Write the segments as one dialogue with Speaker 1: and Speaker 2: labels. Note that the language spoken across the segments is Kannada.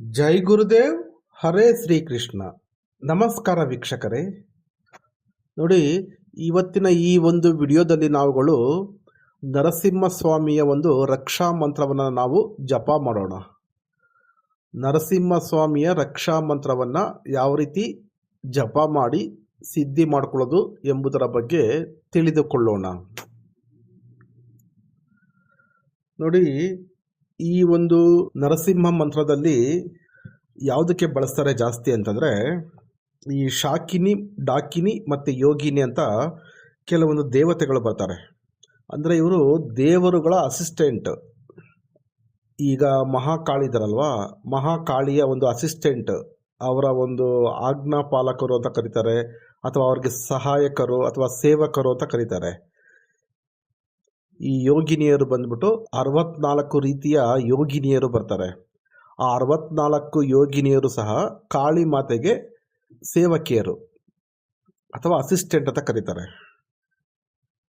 Speaker 1: ಜೈ ಗುರುದೇವ್, ಹರೇ ಶ್ರೀಕೃಷ್ಣ. ನಮಸ್ಕಾರ ವೀಕ್ಷಕರೇ. ನೋಡಿ, ಇವತ್ತಿನ ಈ ಒಂದು ವಿಡಿಯೋದಲ್ಲಿ ನಾವುಗಳು ನರಸಿಂಹಸ್ವಾಮಿಯ ಒಂದು ರಕ್ಷಾ ಮಂತ್ರವನ್ನು ನಾವು ಜಪ ಮಾಡೋಣ. ನರಸಿಂಹಸ್ವಾಮಿಯ ರಕ್ಷಾ ಮಂತ್ರವನ್ನು ಯಾವ ರೀತಿ ಜಪ ಮಾಡಿ ಸಿದ್ಧಿ ಮಾಡಿಕೊಳ್ಳೋದು ಎಂಬುದರ ಬಗ್ಗೆ ತಿಳಿದುಕೊಳ್ಳೋಣ. ನೋಡಿ ಈ ಒಂದು ನರಸಿಂಹ ಮಂತ್ರದಲ್ಲಿ ಯಾವುದಕ್ಕೆ ಬಳಸ್ತಾರೆ ಜಾಸ್ತಿ ಅಂತಂದರೆ ಈ ಶಾಕಿನಿ, ಡಾಕಿನಿ ಮತ್ತು ಯೋಗಿನಿ ಅಂತ ಕೆಲವೊಂದು ದೇವತೆಗಳು ಬರ್ತಾರೆ. ಅಂದರೆ ಇವರು ದೇವರುಗಳ ಅಸಿಸ್ಟೆಂಟ್. ಈಗ ಮಹಾಕಾಳಿ ಇದ್ದಾರಲ್ವಾ ಮಹಾಕಾಳಿಯ ಒಂದು ಅಸಿಸ್ಟೆಂಟ್. ಅವರ ಒಂದು ಆಜ್ಞಾಪಾಲಕರು ಅಂತ ಕರೀತಾರೆ, ಅಥವಾ ಅವ್ರಿಗೆ ಸಹಾಯಕರು ಅಥವಾ ಸೇವಕರು ಅಂತ ಕರೀತಾರೆ. ಈ ಯೋಗಿನಿಯರು ಬಂದ್ಬಿಟ್ಟು ಅರವತ್ನಾಲ್ಕು ರೀತಿಯ ಯೋಗಿನಿಯರು ಬರ್ತಾರೆ. ಆ ಅರವತ್ನಾಲ್ಕು ಯೋಗಿನಿಯರು ಸಹ ಕಾಳಿ ಮಾತೆಗೆ ಸೇವಕಿಯರು ಅಥವಾ ಅಸಿಸ್ಟೆಂಟ್ ಅಂತ ಕರೀತಾರೆ.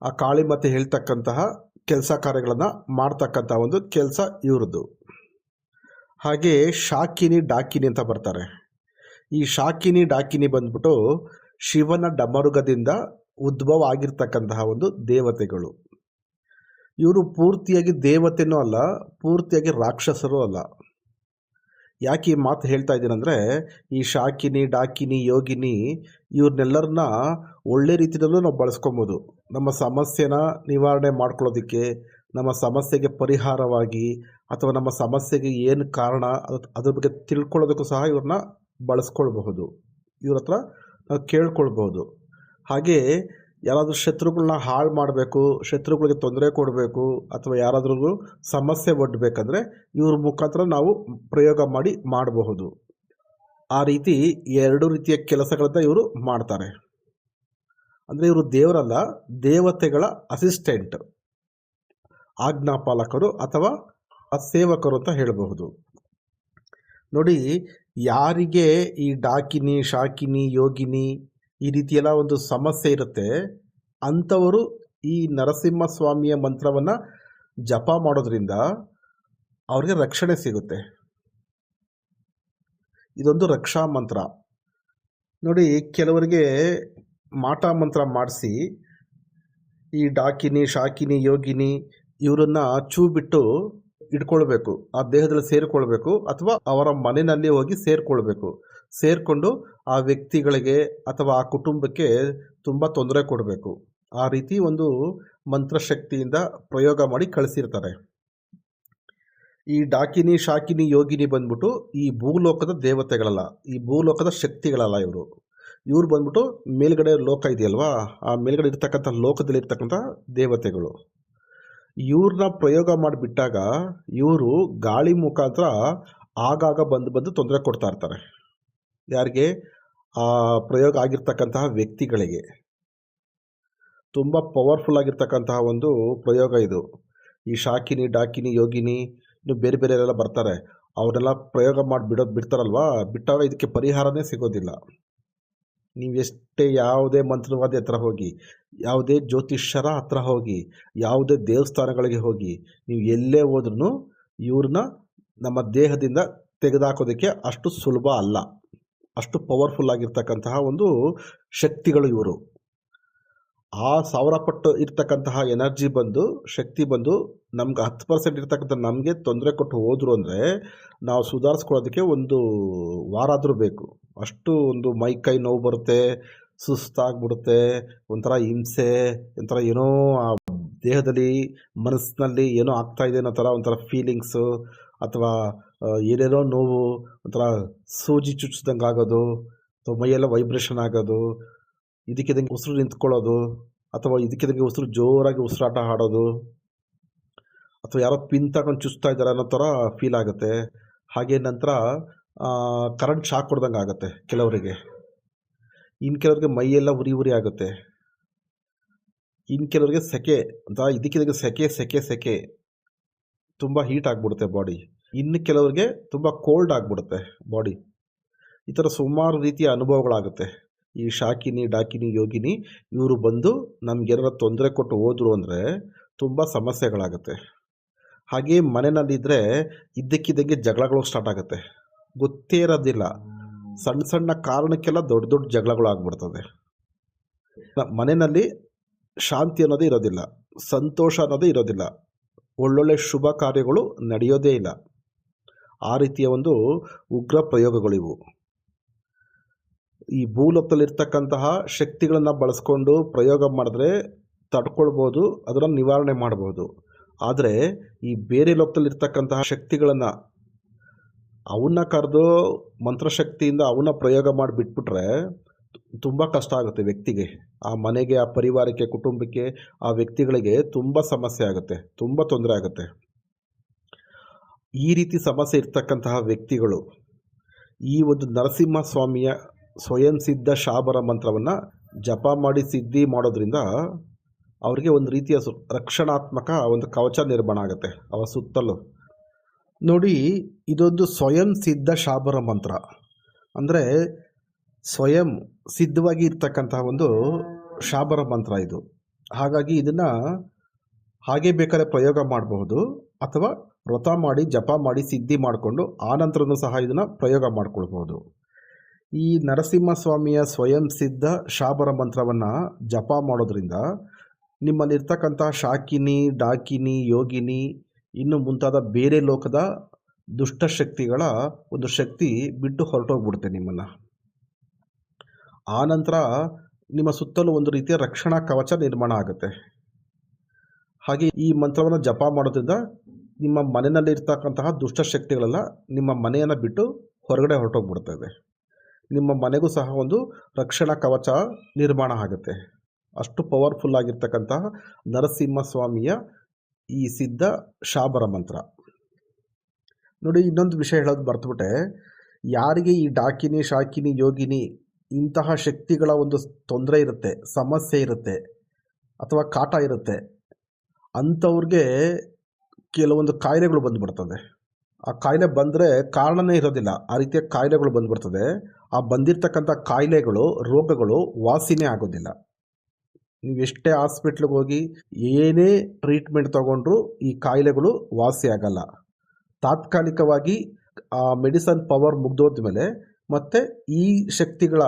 Speaker 1: ಆ ಕಾಳಿ ಮಾತೆ ಹೇಳ್ತಕ್ಕಂತಹ ಕೆಲಸ ಕಾರ್ಯಗಳನ್ನು ಮಾಡ್ತಕ್ಕಂಥ ಒಂದು ಕೆಲಸ ಇವ್ರದ್ದು. ಹಾಗೆ ಶಾಕಿನಿ ಡಾಕಿನಿ ಅಂತ ಬರ್ತಾರೆ. ಈ ಶಾಕಿನಿ ಡಾಕಿನಿ ಬಂದ್ಬಿಟ್ಟು ಶಿವನ ಡಮರುಗದಿಂದ ಉದ್ಭವ ಆಗಿರ್ತಕ್ಕಂತಹ ಒಂದು ದೇವತೆಗಳು. ಇವರು ಪೂರ್ತಿಯಾಗಿ ದೇವತೆನೂ ಅಲ್ಲ, ಪೂರ್ತಿಯಾಗಿ ರಾಕ್ಷಸರೂ ಅಲ್ಲ. ಯಾಕೆ ಈ ಮಾತು ಹೇಳ್ತಾ ಇದ್ದೀನಂದರೆ, ಈ ಶಾಕಿನಿ, ಡಾಕಿನಿ, ಯೋಗಿನಿ ಇವ್ರನ್ನೆಲ್ಲರನ್ನ ಒಳ್ಳೆ ರೀತಿಯಲ್ಲೂ ನಾವು ಬಳಸ್ಕೊಬೋದು. ನಮ್ಮ ಸಮಸ್ಯೆನ ನಿವಾರಣೆ ಮಾಡ್ಕೊಳ್ಳೋದಕ್ಕೆ, ನಮ್ಮ ಸಮಸ್ಯೆಗೆ ಪರಿಹಾರವಾಗಿ ಅಥವಾ ನಮ್ಮ ಸಮಸ್ಯೆಗೆ ಏನು ಕಾರಣ ಅದು, ಅದ್ರ ಬಗ್ಗೆ ತಿಳ್ಕೊಳ್ಳೋದಕ್ಕೂ ಸಹ ಇವ್ರನ್ನ ಬಳಸ್ಕೊಳ್ಬಹುದು. ಇವ್ರ ಹತ್ರ ನಾವು ಕೇಳ್ಕೊಳ್ಬಹುದು. ಹಾಗೆ ಯಾರಾದರೂ ಶತ್ರುಗಳನ್ನ ಹಾಳು ಮಾಡಬೇಕು, ಶತ್ರುಗಳಿಗೆ ತೊಂದರೆ ಕೊಡಬೇಕು ಅಥವಾ ಯಾರಾದ್ರೂ ಸಮಸ್ಯೆ ಒಡ್ಡಬೇಕಂದ್ರೆ ಇವ್ರ ಮುಖಾಂತರ ನಾವು ಪ್ರಯೋಗ ಮಾಡಿ ಮಾಡಬಹುದು. ಆ ರೀತಿ ಎರಡು ರೀತಿಯ ಕೆಲಸಗಳನ್ನ ಇವರು ಮಾಡ್ತಾರೆ. ಅಂದರೆ ಇವರು ದೇವರಲ್ಲ, ದೇವತೆಗಳ ಅಸಿಸ್ಟೆಂಟ್. ಆಜ್ಞಾಪಾಲಕರು ಅಥವಾ ಸೇವಕರು ಅಂತ ಹೇಳಬಹುದು. ನೋಡಿ, ಯಾರಿಗೆ ಈ ಡಾಕಿನಿ, ಶಾಕಿನಿ, ಯೋಗಿನಿ ಈ ರೀತಿಯೆಲ್ಲ ಒಂದು ಸಮಸ್ಯೆ ಇರುತ್ತೆ. ಅಂಥವರು ಈ ನರಸಿಂಹಸ್ವಾಮಿಯ ಮಂತ್ರವನ್ನು ಜಪ ಮಾಡೋದ್ರಿಂದ ಅವ್ರಿಗೆ ರಕ್ಷಣೆ ಸಿಗುತ್ತೆ. ಇದೊಂದು ರಕ್ಷಾ ಮಂತ್ರ. ನೋಡಿ, ಕೆಲವರಿಗೆ ಮಾಟ ಮಂತ್ರ ಮಾಡಿಸಿ, ಈ ಡಾಕಿನಿ, ಶಾಕಿನಿ, ಯೋಗಿನಿ ಇವರನ್ನ ಚೂ ಬಿಟ್ಟು ಇಟ್ಕೊಳ್ಬೇಕು ಆ ದೇಹದಲ್ಲಿ ಸೇರಿಕೊಳ್ಬೇಕು ಅಥವಾ ಅವರ ಮನೆಯಲ್ಲಿ ಹೋಗಿ ಸೇರಿಕೊಳ್ಬೇಕು. ಸೇರಿಕೊಂಡು ಆ ವ್ಯಕ್ತಿಗಳಿಗೆ ಅಥವಾ ಆ ಕುಟುಂಬಕ್ಕೆ ತುಂಬ ತೊಂದರೆ ಕೊಡಬೇಕು. ಆ ರೀತಿ ಒಂದು ಮಂತ್ರಶಕ್ತಿಯಿಂದ ಪ್ರಯೋಗ ಮಾಡಿ ಕಳಿಸಿರ್ತಾರೆ. ಈ ಡಾಕಿನಿ ಶಾಕಿನಿ ಯೋಗಿನಿ ಬಂದ್ಬಿಟ್ಟು ಈ ಭೂಲೋಕದ ದೇವತೆಗಳಲ್ಲ, ಈ ಭೂಲೋಕದ ಶಕ್ತಿಗಳಲ್ಲ ಇವರು. ಇವ್ರು ಬಂದ್ಬಿಟ್ಟು ಮೇಲ್ಗಡೆ ಲೋಕ ಇದೆಯಲ್ವಾ, ಆ ಮೇಲ್ಗಡೆ ಇರ್ತಕ್ಕಂಥ ಲೋಕದಲ್ಲಿ ಇರ್ತಕ್ಕಂಥ ದೇವತೆಗಳು. ಇವ್ರನ್ನ ಪ್ರಯೋಗ ಮಾಡಿಬಿಟ್ಟಾಗ ಇವರು ಗಾಳಿ ಮುಖಾಂತರ ಆಗಾಗ ಬಂದು ಬಂದು ತೊಂದರೆ ಕೊಡ್ತಾ ಇರ್ತಾರೆ. ಯಾರಿಗೆ? ಆ ಪ್ರಯೋಗ ಆಗಿರ್ತಕ್ಕಂತಹ ವ್ಯಕ್ತಿಗಳಿಗೆ. ತುಂಬ ಪವರ್ಫುಲ್ ಆಗಿರ್ತಕ್ಕಂತಹ ಒಂದು ಪ್ರಯೋಗ ಇದು. ಈ ಶಾಕಿನಿ, ಡಾಕಿನಿ, ಯೋಗಿನಿ ಇನ್ನು ಬೇರೆ ಬೇರೆ ಎಲ್ಲ ಬರ್ತಾರೆ. ಅವರೆಲ್ಲ ಪ್ರಯೋಗ ಮಾಡಿ ಬಿಡೋದು ಬಿಡ್ತಾರಲ್ವಾ? ಬಿಟ್ಟಾಗ ಇದಕ್ಕೆ ಪರಿಹಾರನೇ ಸಿಗೋದಿಲ್ಲ. ನೀವು ಎಷ್ಟೇ ಯಾವುದೇ ಮಂತ್ರವಾದಿ ಹತ್ರ ಹೋಗಿ, ಯಾವುದೇ ಜ್ಯೋತಿಷ್ಯರ ಹತ್ರ ಹೋಗಿ, ಯಾವುದೇ ದೇವಸ್ಥಾನಗಳಿಗೆ ಹೋಗಿ, ನೀವು ಎಲ್ಲೇ ಹೋದ್ರೂ ಇವ್ರನ್ನ ನಮ್ಮ ದೇಹದಿಂದ ತೆಗೆದಾಕೋದಕ್ಕೆ ಅಷ್ಟು ಸುಲಭ ಅಲ್ಲ. ಅಷ್ಟು ಪವರ್ಫುಲ್ ಆಗಿರ್ತಕ್ಕಂತಹ ಒಂದು ಶಕ್ತಿಗಳು ಇವರು. ಆ ಸಾವಿರ ಪಟ್ಟು ಇರ್ತಕ್ಕಂತಹ ಎನರ್ಜಿ ಬಂದು, ಶಕ್ತಿ ಬಂದು ನಮ್ಗೆ ಹತ್ತು ಪರ್ಸೆಂಟ್ ಇರ್ತಕ್ಕಂಥ ನಮಗೆ ತೊಂದರೆ ಕೊಟ್ಟು ಹೋದರು ಅಂದರೆ ನಾವು ಸುಧಾರಿಸ್ಕೊಳ್ಳೋದಕ್ಕೆ ಒಂದು ವಾರ ಆದರೂ ಬೇಕು. ಅಷ್ಟು ಒಂದು ಮೈ ಕೈ ನೋವು ಬರುತ್ತೆ, ಸುಸ್ತಾಗ್ಬಿಡುತ್ತೆ, ಒಂಥರ ಹಿಂಸೆ, ಒಂಥರ ಏನೋ ಆ ದೇಹದಲ್ಲಿ, ಮನಸ್ಸಿನಲ್ಲಿ ಏನೋ ಆಗ್ತಾಯಿದೆ ಅನ್ನೋ ಥರ ಒಂಥರ ಫೀಲಿಂಗ್ಸು ಅಥವಾ ಏನೇನೋ ನೋವು, ಒಂಥರ ಸೂಜಿ ಚುಚ್ಚಿದಂಗೆ ಆಗೋದು, ಅಥವಾ ಮೈಯೆಲ್ಲ ವೈಬ್ರೇಷನ್ ಆಗೋದು ಇದಕ್ಕಿದಂಗೆ ಉಸಿರು ನಿಂತ್ಕೊಳ್ಳೋದು, ಅಥವಾ ಇದಕ್ಕಿದಂಗೆ ಉಸಿರು ಜೋರಾಗಿ ಉಸಿರಾಟ ಆಡೋದು, ಅಥವಾ ಯಾರೋ ಪಿನ್ ತಗೊಂಡು ಚುಚ್ತಾ ಇದ್ದಾರೆ ಅನ್ನೋ ಥರ ಫೀಲ್ ಆಗುತ್ತೆ. ಹಾಗೆ ನಂತರ ಕರೆಂಟ್ ಶಾಕ್ ಕೊಡ್ದಂಗೆ ಆಗುತ್ತೆ ಕೆಲವರಿಗೆ. ಇನ್ನು ಕೆಲವರಿಗೆ ಮೈಯೆಲ್ಲ ಉರಿ ಉರಿ ಆಗುತ್ತೆ. ಇನ್ನು ಕೆಲವರಿಗೆ ಸೆಕೆ ಅಂತ ಇದಕ್ಕಿದಂಗೆ ಸೆಕೆ ಸೆಕೆ ಸೆಕೆ, ತುಂಬ ಹೀಟ್ ಆಗಿಬಿಡುತ್ತೆ ಬಾಡಿ ಇನ್ನು ಕೆಲವರಿಗೆ ತುಂಬ ಕೋಲ್ಡ್ ಆಗಿಬಿಡುತ್ತೆ ಬಾಡಿ ಈ ಥರ ಸುಮಾರು ರೀತಿಯ ಅನುಭವಗಳಾಗುತ್ತೆ. ಈ ಶಾಕಿನಿ, ಡಾಕಿನಿ, ಯೋಗಿನಿ ಇವರು ಬಂದು ನಮಗೇನಾರ ತೊಂದರೆ ಕೊಟ್ಟು ಹೋದರು ಅಂದರೆ ತುಂಬ ಸಮಸ್ಯೆಗಳಾಗುತ್ತೆ. ಹಾಗೆ ಮನೆಯಲ್ಲಿದ್ದರೆ ಇದ್ದಕ್ಕಿದ್ದಂಗೆ ಜಗಳಗಳು ಸ್ಟಾರ್ಟ್ ಆಗುತ್ತೆ. ಗೊತ್ತೇ ಇರೋದಿಲ್ಲ. ಸಣ್ಣ ಸಣ್ಣ ಕಾರಣಕ್ಕೆಲ್ಲ ದೊಡ್ಡ ದೊಡ್ಡ ಜಗಳಗಳು ಆಗ್ಬಿಡ್ತದೆ. ಮನೆಯಲ್ಲಿ ಶಾಂತಿ ಅನ್ನೋದೇ ಇರೋದಿಲ್ಲ. ಸಂತೋಷ ಅನ್ನೋದೇ ಇರೋದಿಲ್ಲ. ಒಳ್ಳೊಳ್ಳೆ ಶುಭ ಕಾರ್ಯಗಳು ನಡೆಯೋದೇ ಇಲ್ಲ. ಆ ರೀತಿಯ ಒಂದು ಉಗ್ರ ಪ್ರಯೋಗಗಳಿವು. ಈ ಭೂಲೋಕದಲ್ಲಿರ್ತಕ್ಕಂತಹ ಶಕ್ತಿಗಳನ್ನು ಬಳಸ್ಕೊಂಡು ಪ್ರಯೋಗ ಮಾಡಿದ್ರೆ ತಡ್ಕೊಳ್ಬೋದು ಅದನ್ನು ನಿವಾರಣೆ ಮಾಡ್ಬೋದು. ಆದರೆ ಈ ಬೇರೆ ಲೋಕದಲ್ಲಿರ್ತಕ್ಕಂತಹ ಶಕ್ತಿಗಳನ್ನು ಅವನ್ನ ಕರೆದು ಮಂತ್ರಶಕ್ತಿಯಿಂದ ಅವನ್ನ ಪ್ರಯೋಗ ಮಾಡಿ ಬಿಟ್ಬಿಟ್ರೆ ತುಂಬ ಕಷ್ಟ ಆಗುತ್ತೆ ವ್ಯಕ್ತಿಗೆ. ಆ ಮನೆಗೆ, ಆ ಪರಿವಾರಕ್ಕೆ, ಕುಟುಂಬಕ್ಕೆ, ಆ ವ್ಯಕ್ತಿಗಳಿಗೆ ತುಂಬ ಸಮಸ್ಯೆ ಆಗುತ್ತೆ, ತುಂಬ ತೊಂದರೆ ಆಗುತ್ತೆ. ಈ ರೀತಿ ಸಮಸ್ಯೆ ಇರ್ತಕ್ಕಂತಹ ವ್ಯಕ್ತಿಗಳು ಈ ಒಂದು ನರಸಿಂಹ ಸ್ವಾಮಿಯ ಸ್ವಯಂ ಸಿದ್ಧ ಶಾಬರ ಮಂತ್ರವನ್ನು ಜಪ ಮಾಡಿ ಸಿದ್ಧಿ ಮಾಡೋದ್ರಿಂದ ಅವರಿಗೆ ಒಂದು ರೀತಿಯ ಸು ರಕ್ಷಣಾತ್ಮಕ ಒಂದು ಕವಚ ನಿರ್ಮಾಣ ಆಗುತ್ತೆ ಅವರ ಸುತ್ತಲೂ. ನೋಡಿ, ಇದೊಂದು ಸ್ವಯಂ ಸಿದ್ಧ ಶಾಬರ ಮಂತ್ರ. ಅಂದರೆ ಸ್ವಯಂ ಸಿದ್ಧವಾಗಿ ಇರ್ತಕ್ಕಂತಹ ಒಂದು ಶಾಬರ ಮಂತ್ರ ಇದು. ಹಾಗಾಗಿ ಇದನ್ನು ಹಾಗೆ ಬೇಕಾದ್ರೆ ಪ್ರಯೋಗ ಮಾಡಬಹುದು. ಅಥವಾ ವ್ರತ ಮಾಡಿ, ಜಪ ಮಾಡಿ, ಸಿದ್ಧಿ ಮಾಡಿಕೊಂಡು ಆನಂತರನೂ ಸಹ ಇದನ್ನು ಪ್ರಯೋಗ ಮಾಡಿಕೊಳ್ಬೋದು ಈ ನರಸಿಂಹಸ್ವಾಮಿಯ ಸ್ವಯಂ ಸಿದ್ಧ ಶಾಬರ ಮಂತ್ರವನ್ನು ಜಪ ಮಾಡೋದ್ರಿಂದ ನಿಮ್ಮಲ್ಲಿರ್ತಕ್ಕಂಥ ಶಾಕಿನಿ, ಡಾಕಿನಿ, ಯೋಗಿನಿ, ಇನ್ನು ಮುಂತಾದ ಬೇರೆ ಲೋಕದ ದುಷ್ಟಶಕ್ತಿಗಳ ಒಂದು ಶಕ್ತಿ ಬಿಟ್ಟು ಹೊರಟೋಗ್ಬಿಡುತ್ತೆ ನಿಮ್ಮನ್ನು. ಆನಂತರ ನಿಮ್ಮ ಸುತ್ತಲೂ ಒಂದು ರೀತಿಯ ರಕ್ಷಣಾ ಕವಚ ನಿರ್ಮಾಣ ಆಗುತ್ತೆ. ಹಾಗೆ ಈ ಮಂತ್ರವನ್ನು ಜಪ ಮಾಡೋದ್ರಿಂದ ನಿಮ್ಮ ಮನೆಯಲ್ಲಿರ್ತಕ್ಕಂತಹ ದುಷ್ಟಶಕ್ತಿಗಳೆಲ್ಲ ನಿಮ್ಮ ಮನೆಯನ್ನು ಬಿಟ್ಟು ಹೊರಗಡೆ ಹೊರಟೋಗ್ಬಿಡ್ತದೆ ನಿಮ್ಮ ಮನೆಗೂ ಸಹ ಒಂದು ರಕ್ಷಣಾ ಕವಚ ನಿರ್ಮಾಣ ಆಗುತ್ತೆ. ಅಷ್ಟು ಪವರ್ಫುಲ್ ಆಗಿರ್ತಕ್ಕಂತಹ ನರಸಿಂಹ ಸ್ವಾಮಿಯ ಈ ಸಿದ್ಧ ಶಾಬರ ಮಂತ್ರ. ನೋಡಿ, ಇನ್ನೊಂದು ವಿಷಯ ಹೇಳೋದು ಮರ್ತುಬಿಟ್ಟೆ. ಯಾರಿಗೆ ಈ ಡಾಕಿನಿ, ಶಾಕಿನಿ, ಯೋಗಿನಿ ಇಂತಹ ಶಕ್ತಿಗಳ ಒಂದು ತೊಂದರೆ ಇರುತ್ತೆ, ಸಮಸ್ಯೆ ಇರುತ್ತೆ ಅಥವಾ ಕಾಟ ಇರುತ್ತೆ, ಅಂಥವ್ರಿಗೆ ಕೆಲವೊಂದು ಕಾಯಿಲೆಗಳು ಬಂದುಬಿಡ್ತದೆ ಆ ಕಾಯಿಲೆ ಬಂದರೆ ಕಾರಣನೇ ಇರೋದಿಲ್ಲ. ಆ ರೀತಿಯ ಕಾಯಿಲೆಗಳು ಬಂದುಬಿಡ್ತದೆ ಆ ಬಂದಿರತಕ್ಕಂಥ ಕಾಯಿಲೆಗಳು, ರೋಗಗಳು ವಾಸಿನೇ ಆಗೋದಿಲ್ಲ. ನೀವು ಎಷ್ಟೇ ಹಾಸ್ಪಿಟ್ಲಿಗೆ ಹೋಗಿ ಏನೇ ಟ್ರೀಟ್ಮೆಂಟ್ ತಗೊಂಡ್ರೂ ಈ ಕಾಯಿಲೆಗಳು ವಾಸಿ ಆಗಲ್ಲ. ತಾತ್ಕಾಲಿಕವಾಗಿ ಆ ಮೆಡಿಸನ್ ಪವರ್ ಮುಗ್ದೋದ್ಮೇಲೆ ಮತ್ತೆ ಈ ಶಕ್ತಿಗಳ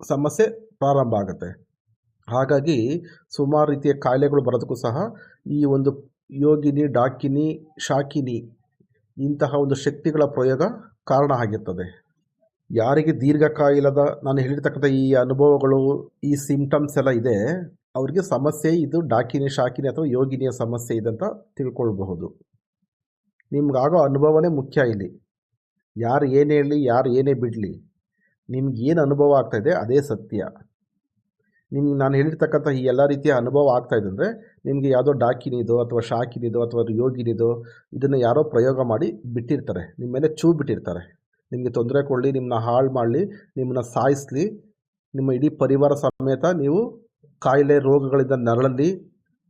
Speaker 1: ಸಮಸ್ಯೆ ಪ್ರಾರಂಭ ಆಗುತ್ತೆ. ಹಾಗಾಗಿ ಸುಮಾರು ರೀತಿಯ ಕಾಯಿಲೆಗಳು ಬರೋದಕ್ಕೂ ಸಹ ಈ ಒಂದು ಯೋಗಿನಿ, ಡಾಕಿನಿ, ಶಾಕಿನಿ ಇಂತಹ ಒಂದು ಶಕ್ತಿಗಳ ಪ್ರಯೋಗ ಕಾರಣ ಆಗಿರ್ತದೆ. ಯಾರಿಗೆ ದೀರ್ಘಕಾಲದ ನಾನು ಹೇಳಿರ್ತಕ್ಕಂಥ ಈ ಅನುಭವಗಳು, ಈ ಸಿಂಪ್ಟಮ್ಸ್ ಎಲ್ಲ ಇದೆ, ಅವರಿಗೆ ಸಮಸ್ಯೆ ಇದು ಡಾಕಿನಿ, ಶಾಕಿನಿ ಅಥವಾ ಯೋಗಿನಿಯ ಸಮಸ್ಯೆ ಇದೆ ಅಂತ ತಿಳ್ಕೊಳ್ಬಹುದು. ನಿಮ್ಗಾಗೋ ಅನುಭವನೇ ಮುಖ್ಯ ಇಲ್ಲಿ. ಯಾರು ಏನೇ ಹೇಳಲಿ ಯಾರು ಏನೇ ಬಿಡಲಿ, ನಿಮ್ಗೆ ಏನು ಅನುಭವ ಆಗ್ತಾಯಿದೆ ಅದೇ ಸತ್ಯ. ನಿಮ್ಗೆ ನಾನು ಹೇಳಿರ್ತಕ್ಕಂಥ ಈ ಎಲ್ಲ ರೀತಿಯ ಅನುಭವ ಆಗ್ತಾಯಿದೆ ಅಂದರೆ ನಿಮಗೆ ಯಾವುದೋ ಡಾಕಿನಿದೋ ಅಥವಾ ಶಾಕಿನಿದೋ ಅಥವಾ ಯೋಗಿನಿದೋ ಇದನ್ನು ಯಾರೋ ಪ್ರಯೋಗ ಮಾಡಿ ಬಿಟ್ಟಿರ್ತಾರೆ. ನಿಮ್ಮ ಮೇಲೆ ಚೂ ಬಿಟ್ಟಿರ್ತಾರೆ. ನಿಮಗೆ ತೊಂದರೆ ಕೊಡಲಿ ನಿಮ್ಮನ್ನ ಹಾಳು ಮಾಡಲಿ ನಿಮ್ಮನ್ನ ಸಾಯಿಸಲಿ, ನಿಮ್ಮ ಇಡೀ ಪರಿವಾರ ಸಮೇತ ನೀವು ಕಾಯಿಲೆ ರೋಗಗಳಿಂದ ನರಳಲಿ,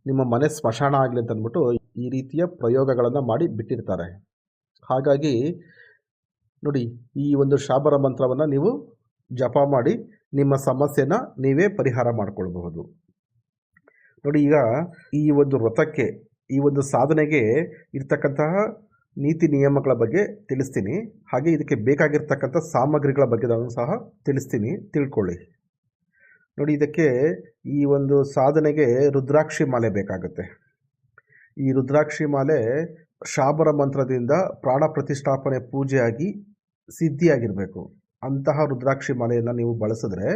Speaker 1: ನಿಮ್ಮ ಮನೆ ಸ್ಮಶಾನ ಆಗಲಿ ಅಂತ ಅಂದ್ಬಿಟ್ಟು ಈ ರೀತಿಯ ಪ್ರಯೋಗಗಳನ್ನು ಮಾಡಿ ಬಿಟ್ಟಿರ್ತಾರೆ. ಹಾಗಾಗಿ ನೋಡಿ, ಈ ಒಂದು ಶಾಬರ ಮಂತ್ರವನ್ನು ನೀವು ಜಪ ಮಾಡಿ ನಿಮ್ಮ ಸಮಸ್ಯೆನ ನೀವೇ ಪರಿಹಾರ ಮಾಡಿಕೊಳ್ಬಹುದು. ನೋಡಿ ಈಗ ಈ ಒಂದು ವ್ರತಕ್ಕೆ, ಈ ಒಂದು ಸಾಧನೆಗೆ ಇರ್ತಕ್ಕಂತಹ ನೀತಿ ನಿಯಮಗಳ ಬಗ್ಗೆ ತಿಳಿಸ್ತೀನಿ. ಹಾಗೆ ಇದಕ್ಕೆ ಬೇಕಾಗಿರ್ತಕ್ಕಂಥ ಸಾಮಗ್ರಿಗಳ ಬಗ್ಗೆ ನಾನು ಸಹ ತಿಳಿಸ್ತೀನಿ. ತಿಳ್ಕೊಳ್ಳಿ. ನೋಡಿ ಇದಕ್ಕೆ ಈ ಒಂದು ಸಾಧನೆಗೆ ರುದ್ರಾಕ್ಷಿ ಮಾಲೆ ಬೇಕಾಗುತ್ತೆ. ಈ ರುದ್ರಾಕ್ಷಿ ಮಾಲೆ ಶಾಬರ ಮಂತ್ರದಿಂದ ಪ್ರಾಣ ಪ್ರತಿಷ್ಠಾಪನೆ ಪೂಜೆಯಾಗಿ ಸಿದ್ಧಿಯಾಗಿರಬೇಕು. ಅಂತಹ ರುದ್ರಾಕ್ಷಿ ಮಾಲೆಯನ್ನು ನೀವು ಬಳಸಿದ್ರೆ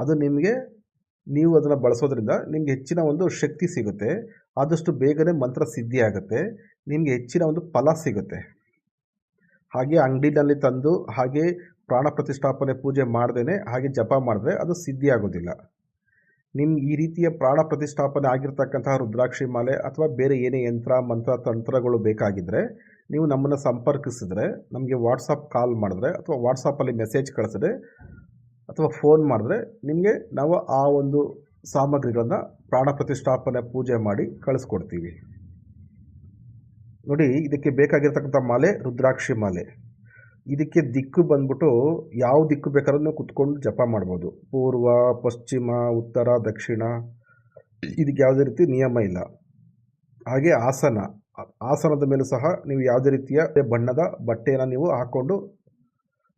Speaker 1: ಅದು ನಿಮಗೆ ನೀವು ಅದನ್ನು ಬಳಸೋದ್ರಿಂದ ನಿಮಗೆ ಹೆಚ್ಚಿನ ಒಂದು ಶಕ್ತಿ ಸಿಗುತ್ತೆ. ಆದಷ್ಟು ಬೇಗನೆ ಮಂತ್ರ ಸಿದ್ಧಿ ಆಗುತ್ತೆ. ನಿಮಗೆ ಹೆಚ್ಚಿನ ಒಂದು ಫಲ ಸಿಗುತ್ತೆ. ಹಾಗೆ ಅಂಗಡಿನಲ್ಲಿ ತಂದು, ಹಾಗೆ ಪ್ರಾಣ ಪ್ರತಿಷ್ಠಾಪನೆ ಪೂಜೆ ಮಾಡ್ದೇ ಹಾಗೆ ಜಪ ಮಾಡಿದ್ರೆ ಅದು ಸಿದ್ಧಿ ಆಗೋದಿಲ್ಲ. ನಿಮ್ಮ ಈ ರೀತಿಯ ಪ್ರಾಣ ಪ್ರತಿಷ್ಠಾಪನೆ ಆಗಿರ್ತಕ್ಕಂತಹ ರುದ್ರಾಕ್ಷಿ ಮಾಲೆ ಅಥವಾ ಬೇರೆ ಏನೇ ಯಂತ್ರ, ಮಂತ್ರ, ತಂತ್ರಗಳು ಬೇಕಾಗಿದ್ದರೆ ನೀವು ನಮ್ಮನ್ನು ಸಂಪರ್ಕಿಸಿದ್ರೆ, ನಮಗೆ ವಾಟ್ಸಪ್ ಕಾಲ್ ಮಾಡಿದ್ರೆ ಅಥವಾ ವಾಟ್ಸಪ್ಪಲ್ಲಿ ಮೆಸೇಜ್ ಕಳಿಸಿದ್ರೆ ಅಥವಾ ಫೋನ್ ಮಾಡಿದ್ರೆ ನಿಮಗೆ ನಾವು ಆ ಒಂದು ಸಾಮಗ್ರಿಗಳನ್ನು ಪ್ರಾಣ ಪ್ರತಿಷ್ಠಾಪನೆ ಪೂಜೆ ಮಾಡಿ ಕಳಿಸ್ಕೊಡ್ತೀವಿ. ನೋಡಿ, ಇದಕ್ಕೆ ಬೇಕಾಗಿರ್ತಕ್ಕಂಥ ಮಾಲೆ ರುದ್ರಾಕ್ಷಿ ಮಾಲೆ. ಇದಕ್ಕೆ ದಿಕ್ಕು ಬಂದ್ಬಿಟ್ಟು ಯಾವ ದಿಕ್ಕು ಬೇಕಾದ್ರೂ ಕುತ್ಕೊಂಡು ಜಪ ಮಾಡ್ಬೋದು. ಪೂರ್ವ, ಪಶ್ಚಿಮ, ಉತ್ತರ, ದಕ್ಷಿಣ. ಇದಕ್ಕೆ ಯಾವುದೇ ರೀತಿ ನಿಯಮ ಇಲ್ಲ. ಹಾಗೆ ಆಸನ. ಆಸನದ ಮೇಲೂ ಸಹ ನೀವು ಯಾವುದೇ ರೀತಿಯ ಬಣ್ಣದ ಬಟ್ಟೆಯನ್ನು ನೀವು ಹಾಕ್ಕೊಂಡು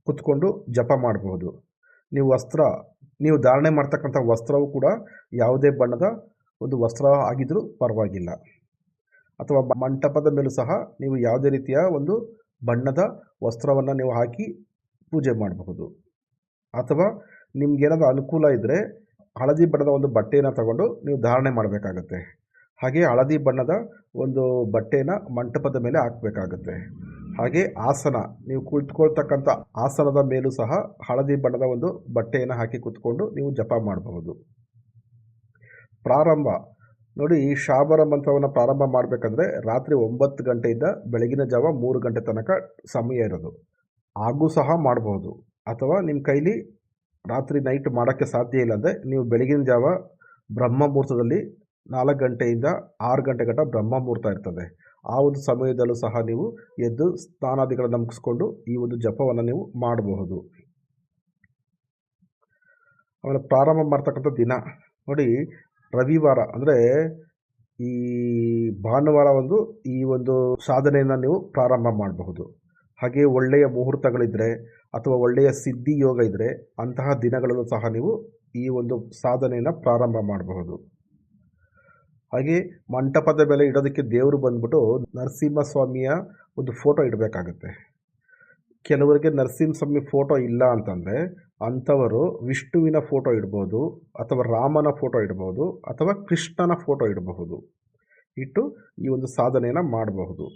Speaker 1: ಕುತ್ಕೊಂಡು ಜಪ ಮಾಡಬಹುದು ನೀವು ವಸ್ತ್ರ, ನೀವು ಧಾರಣೆ ಮಾಡ್ತಕ್ಕಂಥ ವಸ್ತ್ರವು ಕೂಡ ಯಾವುದೇ ಬಣ್ಣದ ಒಂದು ವಸ್ತ್ರ ಆಗಿದ್ದರೂ ಪರವಾಗಿಲ್ಲ. ಅಥವಾ ಮಂಟಪದ ಮೇಲೂ ಸಹ ನೀವು ಯಾವುದೇ ರೀತಿಯ ಒಂದು ಬಣ್ಣದ ವಸ್ತ್ರವನ್ನು ನೀವು ಹಾಕಿ ಪೂಜೆ ಮಾಡಬಹುದು. ಅಥವಾ ನಿಮ್ಗೇನಾದರೂ ಅನುಕೂಲ ಇದ್ದರೆ ಹಳದಿ ಬಣ್ಣದ ಒಂದು ಬಟ್ಟೆಯನ್ನು ತಗೊಂಡು ನೀವು ಧಾರಣೆ ಮಾಡಬೇಕಾಗತ್ತೆ. ಹಾಗೆ ಹಳದಿ ಬಣ್ಣದ ಒಂದು ಬಟ್ಟೆಯನ್ನು ಮಂಟಪದ ಮೇಲೆ ಹಾಕಬೇಕಾಗತ್ತೆ. ಹಾಗೆ ಆಸನ, ನೀವು ಕುಳಿತುಕೊಳ್ತಕ್ಕಂಥ ಆಸನದ ಮೇಲೂ ಸಹ ಹಳದಿ ಬಣ್ಣದ ಒಂದು ಬಟ್ಟೆಯನ್ನು ಹಾಕಿ ಕೂತ್ಕೊಂಡು ನೀವು ಜಪ ಮಾಡಬಹುದು. ಪ್ರಾರಂಭ. ನೋಡಿ, ಈ ಶಾಬರ ಮಂತ್ರವನ್ನು ಪ್ರಾರಂಭ ಮಾಡಬೇಕಂದ್ರೆ ರಾತ್ರಿ ಒಂಬತ್ತು ಗಂಟೆಯಿಂದ ಬೆಳಗಿನ ಜಾವ ಮೂರು ಗಂಟೆ ತನಕ ಸಮಯ ಇರೋದು. ಹಾಗೂ ಸಹ ಮಾಡಬಹುದು. ಅಥವಾ ನಿಮ್ಮ ಕೈಲಿ ರಾತ್ರಿ ನೈಟ್ ಮಾಡೋಕ್ಕೆ ಸಾಧ್ಯ ಇಲ್ಲ ಅಂದರೆ ನೀವು ಬೆಳಗಿನ ಜಾವ ಬ್ರಹ್ಮ ಮುಹೂರ್ತದಲ್ಲಿ ನಾಲ್ಕು ಗಂಟೆಯಿಂದ ಆರು ಗಂಟೆ ಗಂಟ ಬ್ರಹ್ಮ ಮುಹೂರ್ತ ಇರ್ತದೆ. ಆ ಒಂದು ಸಮಯದಲ್ಲೂ ಸಹ ನೀವು ಎದ್ದು ಸ್ನಾನಾದಿಗಳನ್ನು ನಮಗಿಸ್ಕೊಂಡು ಈ ಒಂದು ಜಪವನ್ನು ನೀವು ಮಾಡಬಹುದು. ಆಮೇಲೆ ಪ್ರಾರಂಭ ಮಾಡ್ತಕ್ಕಂಥ ದಿನ. ನೋಡಿ, ರವಿವಾರ ಅಂದರೆ ಈ ಭಾನುವಾರ ಒಂದು ಈ ಒಂದು ಸಾಧನೆಯನ್ನು ನೀವು ಪ್ರಾರಂಭ ಮಾಡಬಹುದು. ಹಾಗೆ ಒಳ್ಳೆಯ ಮುಹೂರ್ತಗಳಿದ್ದರೆ ಅಥವಾ ಒಳ್ಳೆಯ ಸಿದ್ಧಿ ಯೋಗ ಇದ್ದರೆ ಅಂತಹ ದಿನಗಳಲ್ಲೂ ಸಹ ನೀವು ಈ ಒಂದು ಸಾಧನೆಯನ್ನು ಪ್ರಾರಂಭ ಮಾಡಬಹುದು. ಹಾಗೆ ಮಂಟಪದ ಮೇಲೆ ಇಡೋದಕ್ಕೆ ದೇವರು ಬಂದ್ಬಿಟ್ಟು ನರಸಿಂಹಸ್ವಾಮಿಯ ಒಂದು ಫೋಟೋ ಇಡಬೇಕಾಗತ್ತೆ. ಕೆಲವರಿಗೆ ನರಸಿಂಹಸ್ವಾಮಿ ಫೋಟೋ ಇಲ್ಲ ಅಂತಂದರೆ ಅಂಥವರು ವಿಷ್ಣುವಿನ ಫೋಟೋ ಇಡ್ಬೋದು, ಅಥವಾ ರಾಮನ ಫೋಟೋ ಇಡ್ಬೋದು, ಅಥವಾ ಕೃಷ್ಣನ ಫೋಟೋ ಇಡಬಹುದು. ಇಟ್ಟು ಈ ಒಂದು ಸಾಧನೆಯನ್ನು ಮಾಡಬಹುದು.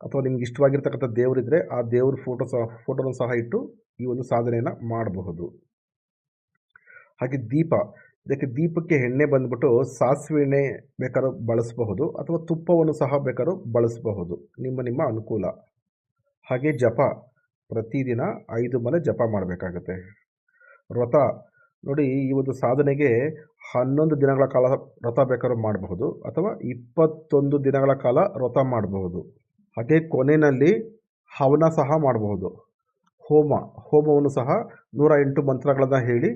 Speaker 1: ಅಥವಾ ನಿಮ್ಗೆ ಇಷ್ಟವಾಗಿರ್ತಕ್ಕಂಥ ದೇವರಿದ್ದರೆ ಆ ದೇವ್ರ ಫೋಟೋ ಸಹ, ಫೋಟೋನ ಸಹ ಇಟ್ಟು ಈ ಒಂದು ಸಾಧನೆಯನ್ನು ಮಾಡಬಹುದು. ಹಾಗೆ ದೀಪ ಇದಕ್ಕೆ ದೀಪಕ್ಕೆ ಎಣ್ಣೆ ಬಂದ್ಬಿಟ್ಟು ಸಾಸಿವೆ ಎಣ್ಣೆ ಬೇಕಾದ್ರೂ ಬಳಸಬಹುದು ಅಥವಾ ತುಪ್ಪವನ್ನು ಸಹ ಬೇಕಾದ್ರೂ ಬಳಸಬಹುದು. ನಿಮ್ಮ ನಿಮ್ಮ ಅನುಕೂಲ. ಹಾಗೆ ಜಪ. ಪ್ರತಿದಿನ ಐದು ಮನೆ ಜಪ ಮಾಡಬೇಕಾಗತ್ತೆ. ವ್ರತ. ನೋಡಿ, ಈ ಒಂದು ಸಾಧನೆಗೆ ಹನ್ನೊಂದು ದಿನಗಳ ಕಾಲ ವ್ರತ ಬೇಕಾದ್ರೂ ಮಾಡಬಹುದು ಅಥವಾ ಇಪ್ಪತ್ತೊಂದು ದಿನಗಳ ಕಾಲ ವ್ರತ ಮಾಡಬಹುದು. ಹಾಗೆ ಕೊನೆಯಲ್ಲಿ ಹವನ ಸಹ ಮಾಡಬಹುದು. ಹೋಮ. ಹೋಮವನ್ನು ಸಹ ನೂರ ಎಂಟು ಮಂತ್ರಗಳನ್ನು ಹೇಳಿ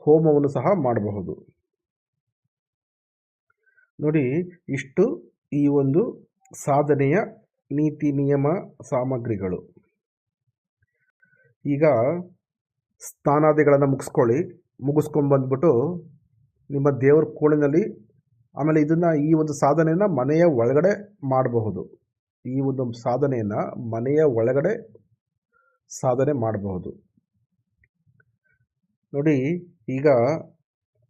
Speaker 1: ಹೋಮವನ್ನು ಸಹ ಮಾಡಬಹುದು. ನೋಡಿ, ಇಷ್ಟು ಈ ಒಂದು ಸಾಧನೆಯ ನೀತಿ, ನಿಯಮ, ಸಾಮಗ್ರಿಗಳು. ಈಗ ಸ್ನಾನಾದಿಗಳನ್ನು ಮುಗಿಸ್ಕೊಳ್ಳಿ. ಮುಗಿಸ್ಕೊಂಡ್ಬಂದ್ಬಿಟ್ಟು ನಿಮ್ಮ ದೇವರ ಕೋಣೆಯಲ್ಲಿ ಆಮೇಲೆ ಇದನ್ನು ಈ ಒಂದು ಸಾಧನೆಯನ್ನು ಮನೆಯ ಒಳಗಡೆ ಮಾಡಬಹುದು. ಈ ಒಂದು ಸಾಧನೆಯನ್ನು ಮನೆಯ ಒಳಗಡೆ ಸಾಧನೆ ಮಾಡಬಹುದು. ನೋಡಿ ಈಗ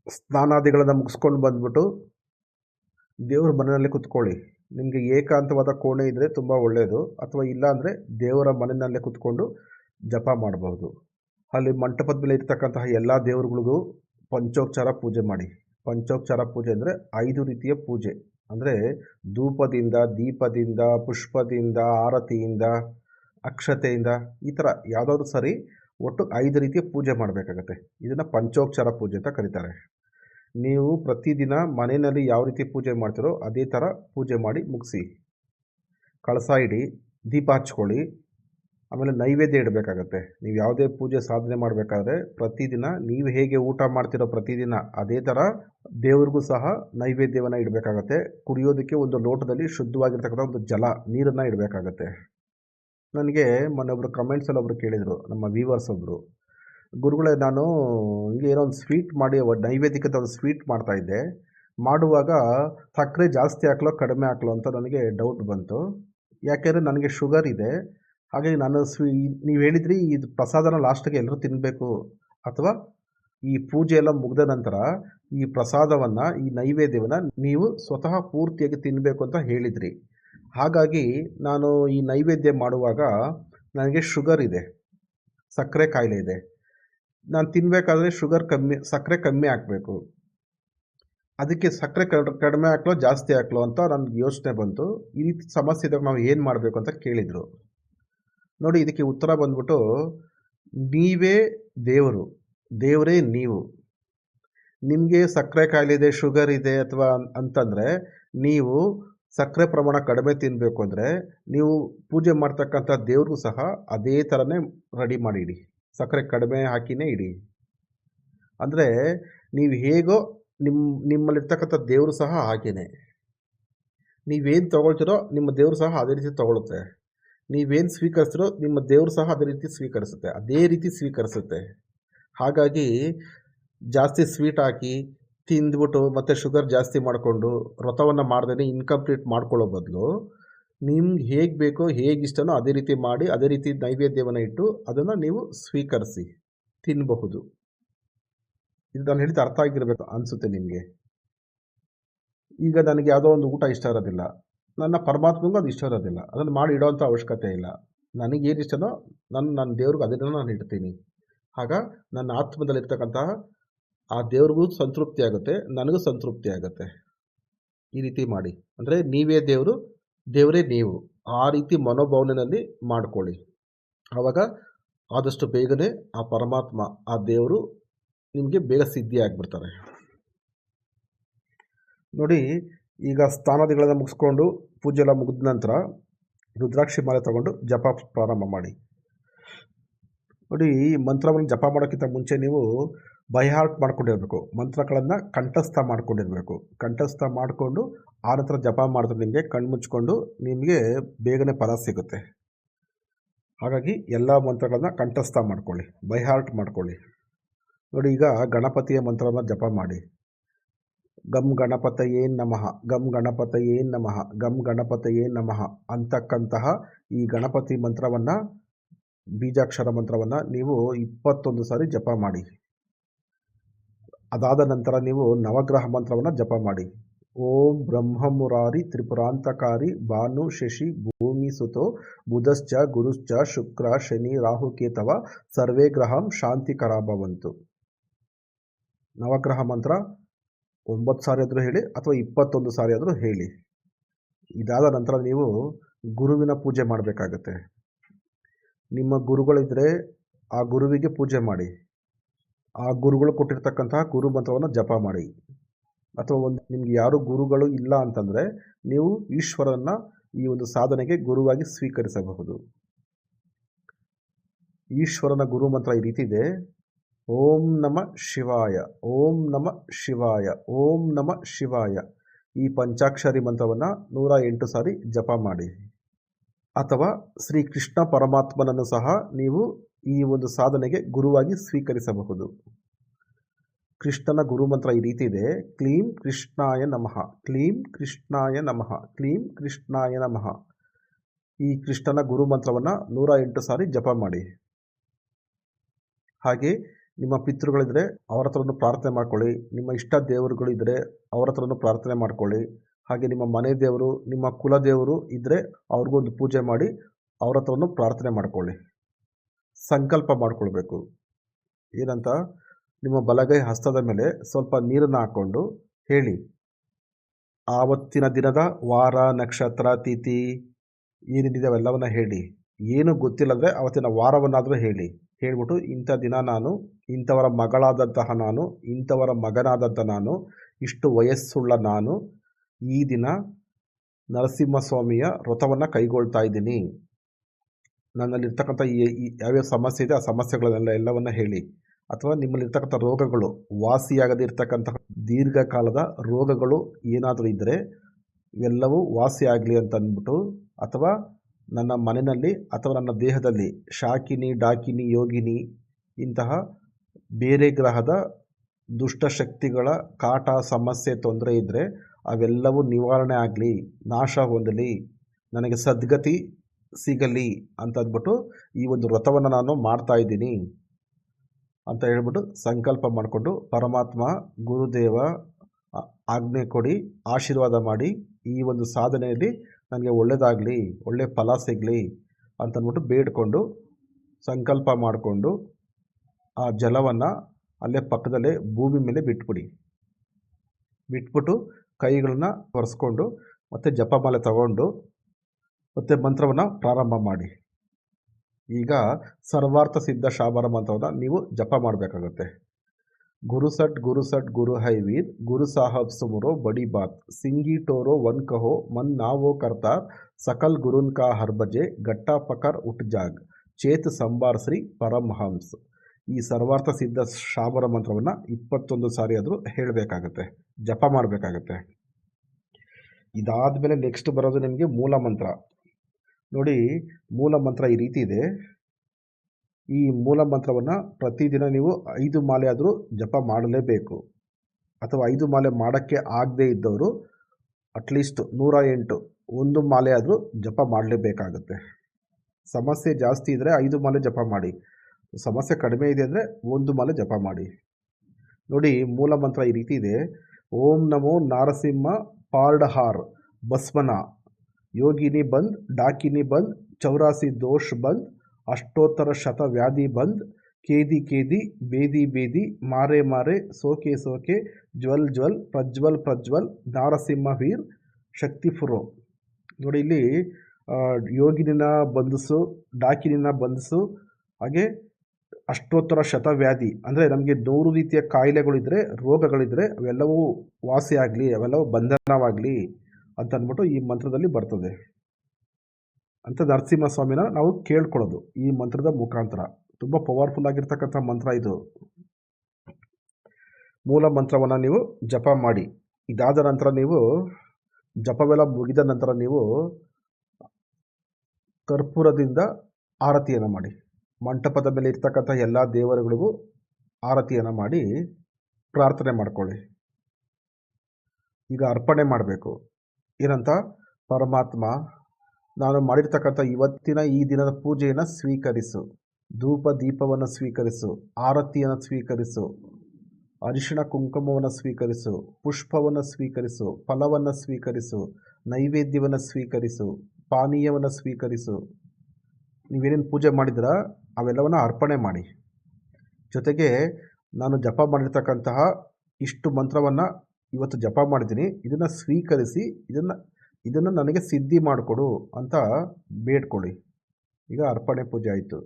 Speaker 1: ಸ್ನಾನಾದಿಗಳನ್ನು ಮುಗಿಸ್ಕೊಂಡು ಬಂದ್ಬಿಟ್ಟು ದೇವ್ರ ಮನೆಯಲ್ಲಿ ಕುತ್ಕೊಳ್ಳಿ. ನಿಮಗೆ ಏಕಾಂತವಾದ ಕೋಣೆ ಇದ್ದರೆ ತುಂಬ ಒಳ್ಳೆಯದು ಅಥವಾ ಇಲ್ಲ ಅಂದರೆ ದೇವರ ಮನೆಯಲ್ಲೇ ಕುತ್ಕೊಂಡು ಜಪ ಮಾಡಬಹುದು. ಅಲ್ಲಿ ಮಂಟಪದ ಮೇಲೆ ಇರ್ತಕ್ಕಂತಹ ಎಲ್ಲ ದೇವರುಗಳಿಗೂ ಪಂಚೋಪಚಾರ ಪೂಜೆ ಮಾಡಿ. ಪಂಚೋಪಚಾರ ಪೂಜೆ ಅಂದರೆ ಐದು ರೀತಿಯ ಪೂಜೆ. ಅಂದರೆ ಧೂಪದಿಂದ, ದೀಪದಿಂದ, ಪುಷ್ಪದಿಂದ, ಆರತಿಯಿಂದ, ಅಕ್ಷತೆಯಿಂದ ಈ ಥರ ಯಾವುದಾದ್ರೂ ಸರಿ ಒಟ್ಟು ಐದು ರೀತಿಯ ಪೂಜೆ ಮಾಡಬೇಕಾಗತ್ತೆ. ಇದನ್ನು ಪಂಚೋಕ್ಷರ ಪೂಜೆ ಅಂತ ಕರೀತಾರೆ. ನೀವು ಪ್ರತಿದಿನ ಮನೆಯಲ್ಲಿ ಯಾವ ರೀತಿ ಪೂಜೆ ಮಾಡ್ತೀರೋ ಅದೇ ಥರ ಪೂಜೆ ಮಾಡಿ ಮುಗಿಸಿ. ಕಳಸ ಇಡಿ, ದೀಪ ಹಚ್ಕೊಳ್ಳಿ, ಆಮೇಲೆ ನೈವೇದ್ಯ ಇಡಬೇಕಾಗತ್ತೆ. ನೀವು ಯಾವುದೇ ಪೂಜೆ ಸಾಧನೆ ಮಾಡಬೇಕಾದ್ರೆ ಪ್ರತಿದಿನ ನೀವು ಹೇಗೆ ಊಟ ಮಾಡ್ತಿರೋ ಪ್ರತಿದಿನ ಅದೇ ಥರ ದೇವ್ರಿಗೂ ಸಹ ನೈವೇದ್ಯವನ್ನು ಇಡಬೇಕಾಗತ್ತೆ. ಕುಡಿಯೋದಕ್ಕೆ ಒಂದು ಲೋಟದಲ್ಲಿ ಶುದ್ಧವಾಗಿರ್ತಕ್ಕಂಥ ಒಂದು ಜಲ, ನೀರನ್ನು ಇಡಬೇಕಾಗತ್ತೆ. ನನಗೆ ಮೊನ್ನೆ ಒಬ್ಬರು ಕಮೆಂಟ್ಸಲ್ಲಿ ಒಬ್ಬರು ಕೇಳಿದರು, ನಮ್ಮ ವ್ಯೂವರ್ಸ್ ಒಬ್ಬರು ಗುರುಗಳೇ, ನಾನು ಹಿಂಗೆ ಏನೋ ಒಂದು ಸ್ವೀಟ್ ಮಾಡಿ ನೈವೇದ್ಯಕ್ಕೆ ಒಂದು ಸ್ವೀಟ್ ಮಾಡ್ತಾಯಿದ್ದೆ ಮಾಡುವಾಗ ಸಕ್ಕರೆ ಜಾಸ್ತಿ ಹಾಕ್ಲೋ, ಕಡಿಮೆ ಹಾಕ್ಲೋ ಅಂತ ನನಗೆ ಡೌಟ್ ಬಂತು. ಯಾಕೆಂದರೆ ನನಗೆ ಶುಗರ್ ಇದೆ. ಹಾಗಾಗಿ ನಾನು ಸ್ವೀ ನೀವು ಹೇಳಿದ್ರಿ ಇದು ಪ್ರಸಾದನ ಲಾಸ್ಟಿಗೆ ಎಲ್ಲರೂ ತಿನ್ನಬೇಕು ಅಥವಾ ಈ ಪೂಜೆ ಎಲ್ಲ ಮುಗಿದ ನಂತರ ಈ ಪ್ರಸಾದವನ್ನು, ಈ ನೈವೇದ್ಯವನ್ನು ನೀವು ಸ್ವತಃ ಪೂರ್ತಿಯಾಗಿ ತಿನ್ನಬೇಕು ಅಂತ ಹೇಳಿದ್ರಿ. ಹಾಗಾಗಿ ನಾನು ಈ ನೈವೇದ್ಯ ಮಾಡುವಾಗ ನನಗೆ ಶುಗರ್ ಇದೆ, ಸಕ್ಕರೆ ಕಾಯಿಲೆ ಇದೆ. ನಾನು ತಿನ್ನಬೇಕಾದ್ರೆ ಶುಗರ್ ಕಮ್ಮಿ, ಸಕ್ಕರೆ ಕಮ್ಮಿ ಹಾಕಬೇಕು. ಅದಕ್ಕೆ ಸಕ್ಕರೆ ಕಡಿಮೆ ಹಾಕ್ಲೋ, ಜಾಸ್ತಿ ಹಾಕ್ಲೋ ಅಂತ ನನಗೆ ಯೋಚನೆ ಬಂತು. ಈ ರೀತಿ ಸಮಸ್ಯೆ ಇದ್ದಾಗ ನಾವು ಏನು ಮಾಡಬೇಕು ಅಂತ ಕೇಳಿದರು. ನೋಡಿ, ಇದಕ್ಕೆ ಉತ್ತರ ಬಂದ್ಬಿಟ್ಟು, ನೀವೇ ದೇವರು, ದೇವರೇ ನೀವು. ನಿಮಗೆ ಸಕ್ಕರೆ ಕಾಯಿಲೆ ಇದೆ, ಶುಗರ್ ಇದೆ ಅಥವಾ ಅಂತಂದರೆ, ನೀವು ಸಕ್ಕರೆ ಪ್ರಮಾಣ ಕಡಿಮೆ ತಿನ್ನಬೇಕು ಅಂದರೆ ನೀವು ಪೂಜೆ ಮಾಡ್ತಕ್ಕಂಥ ದೇವ್ರಿಗೂ ಸಹ ಅದೇ ಥರನೇ ರೆಡಿ ಮಾಡಿ ಇಡಿ ಸಕ್ಕರೆ ಕಡಿಮೆ ಹಾಕಿನೇ ಇಡಿ. ಅಂದರೆ ನೀವು ಹೇಗೋ ನಿಮ್ಮ ನಿಮ್ಮಲ್ಲಿರ್ತಕ್ಕಂಥ ದೇವರು ಸಹ ಹಾಗೇನೆ. ನೀವೇನು ತೊಗೊಳ್ತೀರೋ ನಿಮ್ಮ ದೇವರು ಸಹ ಅದೇ ರೀತಿ ತೊಗೊಳುತ್ತೆ. ನೀವೇನು ಸ್ವೀಕರಿಸ್ತೀರೋ ನಿಮ್ಮ ದೇವರು ಸಹ ಅದೇ ರೀತಿ ಸ್ವೀಕರಿಸುತ್ತೆ. ಅದೇ ರೀತಿ ಸ್ವೀಕರಿಸುತ್ತೆ. ಹಾಗಾಗಿ ಜಾಸ್ತಿ ಸ್ವೀಟ್ ಹಾಕಿ ತಿಂದ್ಬಿಟ್ಟು ಮತ್ತೆ ಶುಗರ್ ಜಾಸ್ತಿ ಮಾಡಿಕೊಂಡು ವ್ರತವನ್ನು ಮಾಡ್ದೇ ಇನ್ಕಂಪ್ಲೀಟ್ ಮಾಡ್ಕೊಳ್ಳೋ ಬದಲು ನಿಮ್ಗೆ ಹೇಗೆ ಬೇಕೋ ಹೇಗೆ ಇಷ್ಟನೋ ಅದೇ ರೀತಿ ಮಾಡಿ, ಅದೇ ರೀತಿ ನೈವೇದ್ಯವನ್ನು ಇಟ್ಟು ಅದನ್ನು ನೀವು ಸ್ವೀಕರಿಸಿ ತಿನ್ನಬಹುದು ಇದು ನಾನು ಹೇಳಿದ ಅರ್ಥ ಆಗಿರಬೇಕು ಅನಿಸುತ್ತೆ ನಿಮಗೆ. ಈಗ ನನಗೆ ಯಾವುದೋ ಒಂದು ಊಟ ಇಷ್ಟ ಇರೋದಿಲ್ಲ. ನನ್ನ ಪರಮಾತ್ಮಗೂ ಅದು ಇಷ್ಟ ಇರೋದಿಲ್ಲ. ಅದನ್ನು ಮಾಡಿ ಇಡೋವಂಥ ಅವಶ್ಯಕತೆ ಇಲ್ಲ. ನನಗೇನು ಇಷ್ಟನೋ ನನ್ನ ನನ್ನ ದೇವ್ರಿಗೆ ಅದನ್ನು ನಾನು ಇಡ್ತೀನಿ. ಆಗ ನನ್ನ ಆತ್ಮದಲ್ಲಿರ್ತಕ್ಕಂತಹ ಆ ದೇವ್ರಿಗೂ ಸಂತೃಪ್ತಿ ಆಗುತ್ತೆ, ನನಗೂ ಸಂತೃಪ್ತಿ ಆಗುತ್ತೆ. ಈ ರೀತಿ ಮಾಡಿ. ಅಂದರೆ ನೀವೇ ದೇವರು, ದೇವರೇ ನೀವು. ಆ ರೀತಿ ಮನೋಭಾವನೆಯಲ್ಲಿ ಮಾಡ್ಕೊಳ್ಳಿ. ಆವಾಗ ಆದಷ್ಟು ಬೇಗನೆ ಆ ಪರಮಾತ್ಮ, ಆ ದೇವರು ನಿಮಗೆ ಬೇಗ ಸಿದ್ಧಿ ಆಗಿಬಿಡ್ತಾರೆ. ನೋಡಿ, ಈಗ ಸ್ಥಾನಾದಿಗಳನ್ನು ಮುಗಿಸ್ಕೊಂಡು ಪೂಜೆ ಎಲ್ಲ ಮುಗಿದ ನಂತರ ರುದ್ರಾಕ್ಷಿ ಮಾಲೆ ತಗೊಂಡು ಜಪ ಪ್ರಾರಂಭ ಮಾಡಿ. ನೋಡಿ, ಈ ಮಂತ್ರವನ್ನು ಜಪ ಮಾಡೋಕ್ಕಿಂತ ಮುಂಚೆ ನೀವು ಬೈಹಾರ್ಟ್ ಮಾಡ್ಕೊಂಡಿರಬೇಕು. ಮಂತ್ರಗಳನ್ನು ಕಂಠಸ್ಥ ಮಾಡ್ಕೊಂಡಿರಬೇಕು. ಕಂಠಸ್ಥ ಮಾಡಿಕೊಂಡು ಆ ನಂತರ ಜಪ ಮಾಡಿದ್ರೆ ನಿಮಗೆ ಕಣ್ಣು ಮುಚ್ಕೊಂಡು ನಿಮಗೆ ಬೇಗನೆ ಫಲ ಸಿಗುತ್ತೆ. ಹಾಗಾಗಿ ಎಲ್ಲ ಮಂತ್ರಗಳನ್ನು ಕಂಠಸ್ಥ ಮಾಡ್ಕೊಳ್ಳಿ. ಬೈಹಾರ್ಟ್ ಮಾಡ್ಕೊಳ್ಳಿ. ನೋಡಿ ಈಗ ಗಣಪತಿಯ ಮಂತ್ರವನ್ನು ಜಪ ಮಾಡಿ. ಗಮ್ ಗಣಪತಯೇ ನಮಃ ಗಮ್ ಗಣಪತಯೇ ನಮಃ ಗಮ್ ಗಣಪತಯೇ ನಮಃ ಅಂತಕ್ಕಂತಹ ಈ ಗಣಪತಿ ಮಂತ್ರವನ್ನು, ಬೀಜಾಕ್ಷರ ಮಂತ್ರವನ್ನು ನೀವು ಇಪ್ಪತ್ತೊಂದು ಸಾರಿ ಜಪ ಮಾಡಿ. ಅದಾದ ನಂತರ ನೀವು ನವಗ್ರಹ ಮಂತ್ರವನ್ನು ಜಪ ಮಾಡಿ. ಓಂ ಬ್ರಹ್ಮ ಮುರಾರಿ ತ್ರಿಪುರಾಂತಕಾರಿ ಭಾನು ಶಶಿ ಭೂಮಿ ಸುತೋ ಬುಧಶ್ಚ ಗುರುಶ್ಚ ಶುಕ್ರ ಶನಿ ರಾಹುಕೇತವ ಸರ್ವೇ ಗ್ರಹಂ ಶಾಂತಿಕರ ಭವಂತು ನವಗ್ರಹ ಮಂತ್ರ ಒಂಬತ್ತು ಸಾರಿ ಆದರೂ ಹೇಳಿ ಅಥವಾ ಇಪ್ಪತ್ತೊಂದು ಸಾರಿ ಆದರೂ ಹೇಳಿ. ಇದಾದ ನಂತರ ನೀವು ಗುರುವಿನ ಪೂಜೆ ಮಾಡಬೇಕಾಗತ್ತೆ. ನಿಮ್ಮ ಗುರುಗಳಿದ್ದರೆ ಆ ಗುರುವಿಗೆ ಪೂಜೆ ಮಾಡಿ. ಆ ಗುರುಗಳು ಕೊಟ್ಟಿರ್ತಕ್ಕಂತಹ ಗುರು ಮಂತ್ರವನ್ನು ಜಪ ಮಾಡಿ. ಅಥವಾ ಒಂದು ನಿಮ್ಗೆ ಯಾರು ಗುರುಗಳು ಇಲ್ಲ ಅಂತಂದರೆ ನೀವು ಈಶ್ವರನ ಈ ಒಂದು ಸಾಧನೆಗೆ ಗುರುವಾಗಿ ಸ್ವೀಕರಿಸಬಹುದು. ಈಶ್ವರನ ಗುರು ಮಂತ್ರ ಈ ರೀತಿ ಇದೆ. ಓಂ ನಮ ಶಿವಾಯ, ಓಂ ನಮ ಶಿವಾಯ, ಓಂ ನಮ ಶಿವಾಯ. ಈ ಪಂಚಾಕ್ಷರಿ ಮಂತ್ರವನ್ನು ನೂರ ಎಂಟು ಸಾರಿ ಜಪ ಮಾಡಿ. ಅಥವಾ ಶ್ರೀ ಕೃಷ್ಣ ಪರಮಾತ್ಮನನ್ನು ಸಹ ನೀವು ಈ ಒಂದು ಸಾಧನೆಗೆ ಗುರುವಾಗಿ ಸ್ವೀಕರಿಸಬಹುದು. ಕೃಷ್ಣನ ಗುರುಮಂತ್ರ ಈ ರೀತಿ ಇದೆ. ಕ್ಲೀಂ ಕೃಷ್ಣಾಯ ನಮಃ. ಕ್ಲೀಂ ಕೃಷ್ಣಾಯ ನಮಃ. ಕ್ಲೀಂ ಕೃಷ್ಣಾಯ ನಮಃ. ಈ ಕೃಷ್ಣನ ಗುರುಮಂತ್ರವನ್ನು ನೂರ ಎಂಟು ಸಾರಿ ಜಪ ಮಾಡಿ. ಹಾಗೆ ನಿಮ್ಮ ಪಿತೃಗಳಿದ್ದರೆ ಅವರ ಹತ್ರನೂ ಪ್ರಾರ್ಥನೆ ಮಾಡ್ಕೊಳ್ಳಿ. ನಿಮ್ಮ ಇಷ್ಟ ದೇವರುಗಳಿದ್ದರೆ ಅವರ ಹತ್ರನೂ ಪ್ರಾರ್ಥನೆ ಮಾಡ್ಕೊಳ್ಳಿ. ಹಾಗೆ ನಿಮ್ಮ ಮನೆ ದೇವರು, ನಿಮ್ಮ ಕುಲದೇವರು ಇದ್ದರೆ ಅವ್ರಿಗೂ ಒಂದು ಪೂಜೆ ಮಾಡಿ ಅವರ ಹತ್ರನೂ ಪ್ರಾರ್ಥನೆ ಮಾಡ್ಕೊಳ್ಳಿ. ಸಂಕಲ್ಪ ಮಾಡಿಕೊಳ್ಬೇಕು. ಏನಂತ? ನಿಮ್ಮ ಬಲಗೈ ಹಸ್ತದ ಮೇಲೆ ಸ್ವಲ್ಪ ನೀರನ್ನು ಹಾಕ್ಕೊಂಡು ಹೇಳಿ. ಆವತ್ತಿನ ದಿನದ ವಾರ, ನಕ್ಷತ್ರ, ತಿಥಿ ಏನೇನಿದೆ ಅವೆಲ್ಲವನ್ನ ಹೇಳಿ. ಏನು ಗೊತ್ತಿಲ್ಲ ಅಂದರೆ ಅವತ್ತಿನ ವಾರವನ್ನಾದರೂ ಹೇಳಿ. ಹೇಳ್ಬಿಟ್ಟು ಇಂಥ ದಿನ ನಾನು, ಇಂಥವರ ಮಗಳಾದಂತಹ ನಾನು, ಇಂಥವರ ಮಗನಾದಂಥ ನಾನು, ಇಷ್ಟು ವಯಸ್ಸುಳ್ಳ ನಾನು ಈ ದಿನ ನರಸಿಂಹಸ್ವಾಮಿಯ ವ್ರತವನ್ನು ಕೈಗೊಳ್ತಾ ಇದ್ದೀನಿ. ನನ್ನಲ್ಲಿರ್ತಕ್ಕಂಥ ಈ ಯಾವ್ಯಾವ ಸಮಸ್ಯೆ ಇದೆ, ಆ ಸಮಸ್ಯೆಗಳನ್ನೆಲ್ಲ ಎಲ್ಲವನ್ನ ಹೇಳಿ. ಅಥವಾ ನಿಮ್ಮಲ್ಲಿರ್ತಕ್ಕಂಥ ರೋಗಗಳು, ವಾಸಿಯಾಗದೇ ಇರ್ತಕ್ಕಂತಹ ದೀರ್ಘಕಾಲದ ರೋಗಗಳು ಏನಾದರೂ ಇದ್ದರೆ ಇವೆಲ್ಲವೂ ವಾಸಿಯಾಗಲಿ ಅಂತ ಅಂದ್ಬಿಟ್ಟು, ಅಥವಾ ನನ್ನ ಮನೆಯಲ್ಲಿ ಅಥವಾ ನನ್ನ ದೇಹದಲ್ಲಿ ಶಾಕಿನಿ, ಡಾಕಿನಿ, ಯೋಗಿನಿ ಇಂತಹ ಬೇರೆ ಗ್ರಹದ ದುಷ್ಟಶಕ್ತಿಗಳ ಕಾಟ, ಸಮಸ್ಯೆ, ತೊಂದರೆ ಇದ್ದರೆ ಅವೆಲ್ಲವೂ ನಿವಾರಣೆ ಆಗಲಿ, ನಾಶ ಹೊಂದಲಿ. ನನಗೆ ಸದ್ಗತಿ ಸಿಗಲಿ ಅಂತ ಅಂದ್ಬಿಟ್ಟು ಈ ಒಂದು ವ್ರತವನ್ನು ನಾನು ಮಾಡ್ತಾ ಇದ್ದೀನಿ ಅಂತ ಹೇಳ್ಬಿಟ್ಟು ಸಂಕಲ್ಪ ಮಾಡಿಕೊಂಡು ಪರಮಾತ್ಮ, ಗುರುದೇವ ಆಜ್ಞೆ ಕೊಡಿ, ಆಶೀರ್ವಾದ ಮಾಡಿ ಈ ಒಂದು ಸಾಧನೆಯಲ್ಲಿ ನನಗೆ ಒಳ್ಳೆಯದಾಗಲಿ ಒಳ್ಳೆ ಫಲ ಸಿಗಲಿ ಅಂತಂದ್ಬಿಟ್ಟು ಬೇಡ್ಕೊಂಡು ಸಂಕಲ್ಪ ಮಾಡಿಕೊಂಡು ಆ ಜಲವನ್ನು ಅಲ್ಲೇ ಪಕ್ಕದಲ್ಲೇ ಭೂಮಿ ಮೇಲೆ ಬಿಟ್ಬಿಡಿ. ಬಿಟ್ಬಿಟ್ಟು ಕೈಗಳನ್ನ ಒರೆಸ್ಕೊಂಡು ಮತ್ತು ಜಪಮಾಲೆ ತಗೊಂಡು ಮತ್ತು ಮಂತ್ರವನ್ನು ಪ್ರಾರಂಭ ಮಾಡಿ. ಈಗ ಸರ್ವಾರ್ಥ ಸಿದ್ಧ ಶಾಬರ ಮಂತ್ರವನ್ನು ನೀವು ಜಪ ಮಾಡಬೇಕಾಗುತ್ತೆ. ಗುರು ಸಟ್ ಗುರು ಸಟ್, ಗುರು ಹೈ ವೀರ್, ಗುರು ಸಾಹಬ್ ಸುಮರೋ, ಬಡಿ ಬಾತ್, ಸಿಂಗಿ ಟೋರೋ, ವನ್ ಕಹೋ, ಮನ್ ನಾವೋ ಕರ್ತಾರ್, ಸಕಲ್ ಗುರುನ್ ಕಾ ಹರ್ಬಜೆ ಗಟ್ಟಾ ಪಕರ್ ಉಟ್ ಜಾಗ್, ಚೇತ್ ಸಂಬಾರ್ ಶ್ರೀ ಪರಮಹಂಸ್. ಈ ಸರ್ವಾರ್ಥ ಸಿದ್ಧ ಶಾಬರ ಮಂತ್ರವನ್ನು ಇಪ್ಪತ್ತೊಂದು ಸಾರಿ ಆದರೂ ಹೇಳಬೇಕಾಗತ್ತೆ, ಜಪ ಮಾಡಬೇಕಾಗತ್ತೆ. ಇದಾದಮೇಲೆ ನೆಕ್ಸ್ಟ್ ಬರೋದು ನಿಮಗೆ ಮೂಲ ಮಂತ್ರ. ನೋಡಿ ಮೂಲ ಮಂತ್ರ ಈ ರೀತಿ ಇದೆ. ಈ ಮೂಲ ಮಂತ್ರವನ್ನು ಪ್ರತಿದಿನ ನೀವು ಐದು ಮಾಲೆ ಆದರೂ ಜಪ ಮಾಡಲೇಬೇಕು. ಅಥವಾ ಐದು ಮಾಲೆ ಮಾಡೋಕ್ಕೆ ಆಗದೇ ಇದ್ದವರು ಅಟ್ಲೀಸ್ಟ್ ನೂರ ಎಂಟು, ಒಂದು ಮಾಲೆ ಆದರೂ ಜಪ ಮಾಡಲೇಬೇಕಾಗುತ್ತೆ. ಸಮಸ್ಯೆ ಜಾಸ್ತಿ ಇದ್ದರೆ ಐದು ಮಾಲೆ ಜಪ ಮಾಡಿ. ಸಮಸ್ಯೆ ಕಡಿಮೆ ಇದೆ ಅಂದರೆ ಒಂದು ಮಾಲೆ ಜಪ ಮಾಡಿ. ನೋಡಿ ಮೂಲ ಮಂತ್ರ ಈ ರೀತಿ ಇದೆ. ಓಂ ನಮೋ ನಾರಸಿಂಹ ಪಾರ್ಡಹಾರ್ ಬಸ್ವನ ಯೋಗಿನಿ ಬಂದ್, ಡಾಕಿನಿ ಬಂದ್, ಚೌರಾಸಿ ದೋಷ್ ಬಂದ್, ಅಷ್ಟೋತ್ತರ ಶತ ವ್ಯಾಧಿ ಬಂದ್, ಕೇದಿ ಕೇದಿ, ಬೇದಿ ಬೇದಿ, ಮಾರೆ ಮಾರೆ, ಸೋಕೆ ಸೋಕೆ, ಜ್ವಲ್ ಜ್ವಲ್, ಪ್ರಜ್ವಲ್ ಪ್ರಜ್ವಲ್ ನಾರಸಿಂಹ ವೀರ್, ಶಕ್ತಿ ಫುರೋ. ನೋಡಿ ಇಲ್ಲಿ ಯೋಗಿನಿನ ಬಂಧಿಸು, ಡಾಕಿನಿನ ಬಂಧಿಸು, ಹಾಗೆ ಅಷ್ಟೋತ್ತರ ಶತವ್ಯಾಧಿ ಅಂದರೆ ನಮಗೆ ನೂರು ರೀತಿಯ ಕಾಯಿಲೆಗಳಿದ್ರೆ, ರೋಗಗಳಿದ್ರೆ ಅವೆಲ್ಲವೂ ವಾಸಿಯಾಗಲಿ ಅವೆಲ್ಲವೂ ಬಂಧನವಾಗಲಿ. ಅಂತ ಅಂದ್ಬಿಟ್ಟು ಈ ಮಂತ್ರದಲ್ಲಿ ಬರ್ತದೆ. ಅಂತ ನರಸಿಂಹಸ್ವಾಮಿನ ನಾವು ಕೇಳ್ಕೊಳ್ಳೋದು. ಈ ಮಂತ್ರದ ಮುಖಾಂತರ. ತುಂಬ ಪವರ್ಫುಲ್ ಆಗಿರ್ತಕ್ಕಂಥ ಮಂತ್ರ ಇದು. ಮೂಲ ಮಂತ್ರವನ್ನು ನೀವು ಜಪ ಮಾಡಿ. ಇದಾದ ನಂತರ ನೀವು ಜಪವೆಲ್ಲ ಮುಗಿದ ನಂತರ ನೀವು ಕರ್ಪೂರದಿಂದ ಆರತಿಯನ್ನು ಮಾಡಿ. ಮಂಟಪದ ಮೇಲೆ ಇರ್ತಕ್ಕಂಥ ಎಲ್ಲ ದೇವರುಗಳಿಗೂ ಆರತಿಯನ್ನು ಮಾಡಿ ಪ್ರಾರ್ಥನೆ ಮಾಡಿಕೊಳ್ಳಿ. ಈಗ ಅರ್ಪಣೆ ಮಾಡಬೇಕು. ಏನಂತ ಪರಮಾತ್ಮ, ನಾನು ಮಾಡಿರ್ತಕ್ಕಂಥ ಇವತ್ತಿನ ಈ ದಿನದ ಪೂಜೆಯನ್ನು ಸ್ವೀಕರಿಸು. ಧೂಪ ದೀಪವನ್ನು ಸ್ವೀಕರಿಸು, ಆರತಿಯನ್ನು ಸ್ವೀಕರಿಸು, ಅರಿಶಿಣ ಕುಂಕುಮವನ್ನು ಸ್ವೀಕರಿಸು, ಪುಷ್ಪವನ್ನು ಸ್ವೀಕರಿಸು, ಫಲವನ್ನು ಸ್ವೀಕರಿಸು, ನೈವೇದ್ಯವನ್ನು ಸ್ವೀಕರಿಸು, ಪಾನೀಯವನ್ನು ಸ್ವೀಕರಿಸು. ನೀವೇನೇನು ಪೂಜೆ ಮಾಡಿದ್ರ ಅವೆಲ್ಲವನ್ನು ಅರ್ಪಣೆ ಮಾಡಿ. ಜೊತೆಗೆ ನಾನು ಜಪ ಮಾಡಿರ್ತಕ್ಕಂತಹ ಇಷ್ಟು ಮಂತ್ರವನ್ನು ಇವತ್ತು ಜಪ ಮಾಡಿದ್ದೀನಿ. ಇದನ್ನು ಸ್ವೀಕರಿಸಿ, ಇದನ್ನು ಇದನ್ನು ನನಗೆ ಸಿದ್ಧಿ ಮಾಡಿಕೊಡು ಅಂತ ಬೇಡ್ಕೊಳ್ಳಿ. ಈಗ ಅರ್ಪಣೆ ಪೂಜೆ ಆಯಿತು.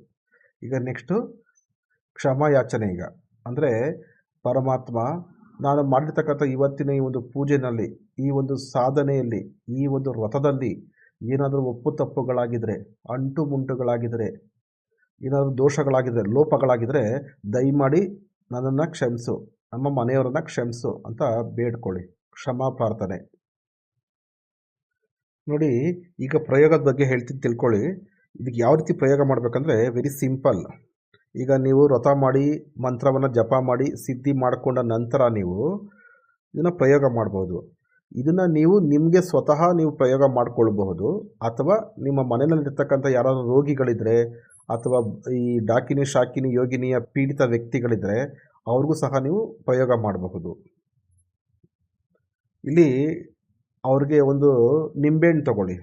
Speaker 1: ಈಗ ನೆಕ್ಸ್ಟು ಕ್ಷಮಾಯಾಚನೆ ಈಗ. ಅಂದರೆ ಪರಮಾತ್ಮ, ನಾನು ಮಾಡಿರ್ತಕ್ಕಂಥ ಇವತ್ತಿನ ಈ ಒಂದು ಪೂಜೆನಲ್ಲಿ, ಈ ಒಂದು ಸಾಧನೆಯಲ್ಲಿ, ಈ ಒಂದು ವ್ರತದಲ್ಲಿ ಏನಾದರೂ ಒಪ್ಪು ತಪ್ಪುಗಳಾಗಿದ್ದರೆ ಅಂಟು ಮುಂಟುಗಳಾಗಿದ್ದರೆ ಏನಾದರೂ ದೋಷಗಳಾಗಿದ್ದರೆ ಲೋಪಗಳಾಗಿದ್ದರೆ ದಯಮಾಡಿ ನನ್ನನ್ನು ಕ್ಷಮಿಸು. ನಮ್ಮ ಮನೆಯವರನ್ನ ಕ್ಷಮಿಸು ಅಂತ ಬೇಡ್ಕೊಳ್ಳಿ. ಕ್ಷಮಾ, ಪ್ರಾರ್ಥನೆ. ನೋಡಿ, ಈಗ ಪ್ರಯೋಗದ ಬಗ್ಗೆ ಹೇಳ್ತೀನಿ ತಿಳ್ಕೊಳ್ಳಿ. ಇದಕ್ಕೆ ಯಾವ ರೀತಿ ಪ್ರಯೋಗ ಮಾಡಬೇಕಂದ್ರೆ ವೆರಿ ಸಿಂಪಲ್. ಈಗ ನೀವು ವ್ರತ ಮಾಡಿ, ಮಂತ್ರವನ್ನು ಜಪ ಮಾಡಿ, ಸಿದ್ಧಿ ಮಾಡಿಕೊಂಡ ನಂತರ ನೀವು ಇದನ್ನು ಪ್ರಯೋಗ ಮಾಡ್ಬೋದು. ಇದನ್ನು ನೀವು ನಿಮಗೆ ಸ್ವತಃ ನೀವು ಪ್ರಯೋಗ ಮಾಡಿಕೊಳ್ಬಹುದು. ಅಥವಾ ನಿಮ್ಮ ಮನೆಯಲ್ಲಿರ್ತಕ್ಕಂಥ ಯಾರಾದರೂ ರೋಗಿಗಳಿದ್ದರೆ ಅಥವಾ ಈ ಡಾಕಿನಿ, ಶಾಕಿನಿ, ಯೋಗಿನಿಯ ಪೀಡಿತ ವ್ಯಕ್ತಿಗಳಿದ್ದರೆ ಅವ್ರಿಗೂ ಸಹ ನೀವು ಪ್ರಯೋಗ ಮಾಡಬಹುದು. ಇಲ್ಲಿ ಅವ್ರಿಗೆ ಒಂದು ನಿಂಬೆಹಣ್ಣು ತಗೊಳ್ಳಿ.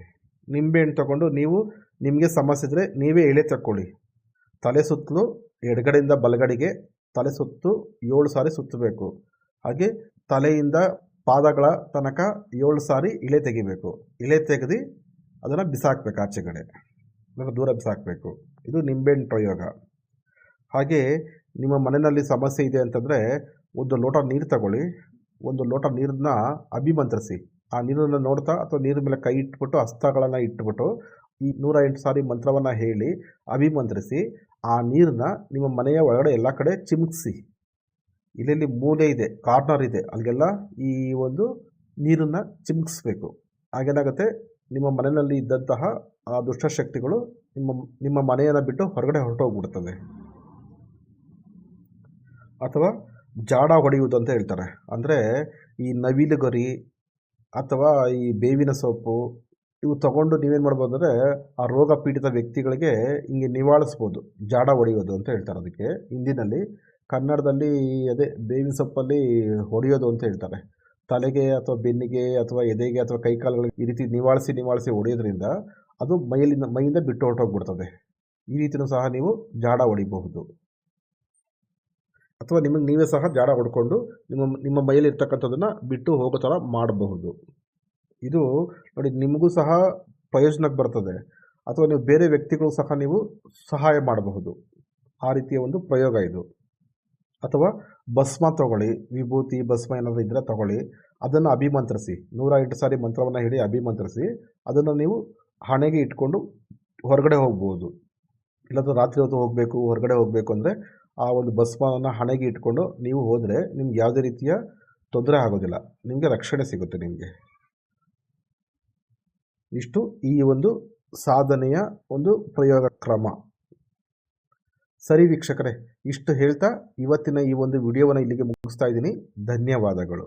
Speaker 1: ನಿಂಬೆಹಣ್ಣು ತಗೊಂಡು ನೀವು ನಿಮಗೆ ಸಮಸ್ಯೆ ಇದ್ದರೆ ನೀವೇ ಎಳೆ ತಕ್ಕೊಳ್ಳಿ. ತಲೆ ಸುತ್ತಲೂ ಎಡಗಡೆಯಿಂದ ಬಲಗಡೆಗೆ ತಲೆ ಸುತ್ತು ಏಳು ಸಾರಿ ಸುತ್ತಬೇಕು. ಹಾಗೆ ತಲೆಯಿಂದ ಪಾದಗಳ ತನಕ ಏಳು ಸಾರಿ ಇಳೆ ತೆಗಿಬೇಕು. ಇಳೆ ತೆಗೆದು ಅದನ್ನು ಬಿಸಾಕಬೇಕು ಆಚೆಗಡೆ. ಅದನ್ನು ದೂರ ಬಿಸಾಕಬೇಕು. ಇದು ನಿಂಬೆಹಣ್ಣು ಪ್ರಯೋಗ. ಹಾಗೆ ನಿಮ್ಮ ಮನೆಯಲ್ಲಿ ಸಮಸ್ಯೆ ಇದೆ ಅಂತಂದರೆ ಒಂದು ಲೋಟ ನೀರು ತಗೊಳ್ಳಿ. ಒಂದು ಲೋಟ ನೀರನ್ನ ಅಭಿಮಂತ್ರಿಸಿ. ಆ ನೀರನ್ನು ನೋಡ್ತಾ ಅಥವಾ ನೀರಿನ ಮೇಲೆ ಕೈ ಇಟ್ಬಿಟ್ಟು, ಹಸ್ತಗಳನ್ನು ಇಟ್ಬಿಟ್ಟು ಈ ನೂರ ಎಂಟು ಸಾರಿ ಮಂತ್ರವನ್ನು ಹೇಳಿ ಅಭಿಮಂತ್ರಿಸಿ, ಆ ನೀರನ್ನ ನಿಮ್ಮ ಮನೆಯ ಒಳಗಡೆ ಎಲ್ಲ ಕಡೆ ಚಿಮುಕ್ಸಿ. ಇಲ್ಲೆಲ್ಲಿ ಮೂಲೆ ಇದೆ, ಕಾರ್ನರ್ ಇದೆ ಅಲ್ಲಿಗೆಲ್ಲ ಈ ಒಂದು ನೀರನ್ನು ಚಿಮುಕಿಸ್ಬೇಕು. ಹಾಗೇನಾಗುತ್ತೆ? ನಿಮ್ಮ ಮನೆಯಲ್ಲಿ ಇದ್ದಂತಹ ಆ ದುಷ್ಟಶಕ್ತಿಗಳು ನಿಮ್ಮ ನಿಮ್ಮ ಮನೆಯನ್ನು ಬಿಟ್ಟು ಹೊರಗಡೆ ಹೊರಟೋಗ್ಬಿಡ್ತದೆ ಅಥವಾ ಜಾಡ ಹೊಡೆಯುವುದು ಅಂತ ಹೇಳ್ತಾರೆ. ಅಂದರೆ ಈ ನವಿಲುಗರಿ ಅಥವಾ ಈ ಬೇವಿನ ಸೊಪ್ಪು ಇವು ತಗೊಂಡು ನೀವೇನು ಮಾಡ್ಬೋದು ಅಂದರೆ ಆ ರೋಗ ಪೀಡಿತ ವ್ಯಕ್ತಿಗಳಿಗೆ ಹಿಂಗೆ ನಿವಾಳಿಸ್ಬೋದು. ಜಾಡ ಹೊಡೆಯೋದು ಅಂತ ಹೇಳ್ತಾರೆ ಅದಕ್ಕೆ. ಹಿಂದಿನಲ್ಲಿ ಕನ್ನಡದಲ್ಲಿ ಅದೇ ಬೇವಿನ ಸೊಪ್ಪಲ್ಲಿ ಹೊಡೆಯೋದು ಅಂತ ಹೇಳ್ತಾರೆ. ತಲೆಗೆ ಅಥವಾ ಬೆನ್ನಿಗೆ ಅಥವಾ ಎದೆಗೆ ಅಥವಾ ಕೈಕಾಲುಗಳಿಗೆ ಈ ರೀತಿ ನಿವಾಳಿಸಿ ನಿವಾಳಿಸಿ ಹೊಡೆಯೋದ್ರಿಂದ ಅದು ಮೈಲಿಂದ ಮೈಯಿಂದ ಬಿಟ್ಟು ಹೊರಟೋಗ್ಬಿಡ್ತದೆ. ಈ ರೀತಿಯೂ ಸಹ ನೀವು ಜಾಡ ಹೊಡಿಬಹುದು. ಅಥವಾ ನಿಮಗೆ ನೀವೇ ಸಹ ಜಾಡ ಹೊಡ್ಕೊಂಡು ನಿಮ್ಮ ನಿಮ್ಮ ಮೈಯಲ್ಲಿ ಇರ್ತಕ್ಕಂಥದ್ದನ್ನು ಬಿಟ್ಟು ಹೋಗೋ ಥರ ಮಾಡಬಹುದು. ಇದು ನೋಡಿ, ನಿಮಗೂ ಸಹ ಪ್ರಯೋಜನಕ್ಕೆ ಬರ್ತದೆ. ಅಥವಾ ನೀವು ಬೇರೆ ವ್ಯಕ್ತಿಗಳು ಸಹ ನೀವು ಸಹಾಯ ಮಾಡಬಹುದು. ಆ ರೀತಿಯ ಒಂದು ಪ್ರಯೋಗ ಇದು. ಅಥವಾ ಭಸ್ಮ ತಗೊಳ್ಳಿ, ವಿಭೂತಿ, ಭಸ್ಮ ಏನಾದರೂ ಇದ್ದರೆ ತಗೊಳ್ಳಿ. ಅದನ್ನು ಅಭಿಮಂತ್ರಿಸಿ ನೂರ ಎಂಟು ಸಾರಿ ಮಂತ್ರವನ್ನು ಹೇಳಿ ಅಭಿಮಂತ್ರಿಸಿ, ಅದನ್ನು ನೀವು ಹಣೆಗೆ ಇಟ್ಕೊಂಡು ಹೊರಗಡೆ ಹೋಗ್ಬೋದು. ಇಲ್ಲಾಂದ್ರೆ ರಾತ್ರಿ ಹೊತ್ತು ಹೋಗಬೇಕು, ಹೊರಗಡೆ ಹೋಗಬೇಕು ಅಂದರೆ ಆ ಒಂದು ಭಸ್ಮವನ್ನು ಹಣೆಗೆ ಇಟ್ಕೊಂಡು ನೀವು ಹೋದರೆ ನಿಮ್ಗೆ ಯಾವುದೇ ರೀತಿಯ ತೊಂದರೆ ಆಗೋದಿಲ್ಲ. ನಿಮಗೆ ರಕ್ಷಣೆ ಸಿಗುತ್ತೆ ನಿಮಗೆ. ಇಷ್ಟು ಈ ಒಂದು ಸಾಧನೆಯ ಒಂದು ಪ್ರಯೋಗ ಕ್ರಮ. ಸರಿ ವೀಕ್ಷಕರೇ, ಇಷ್ಟು ಹೇಳ್ತಾ ಇವತ್ತಿನ ಈ ಒಂದು ವಿಡಿಯೋವನ್ನು ಇಲ್ಲಿಗೆ ಮುಗಿಸ್ತಾ ಇದ್ದೀನಿ. ಧನ್ಯವಾದಗಳು.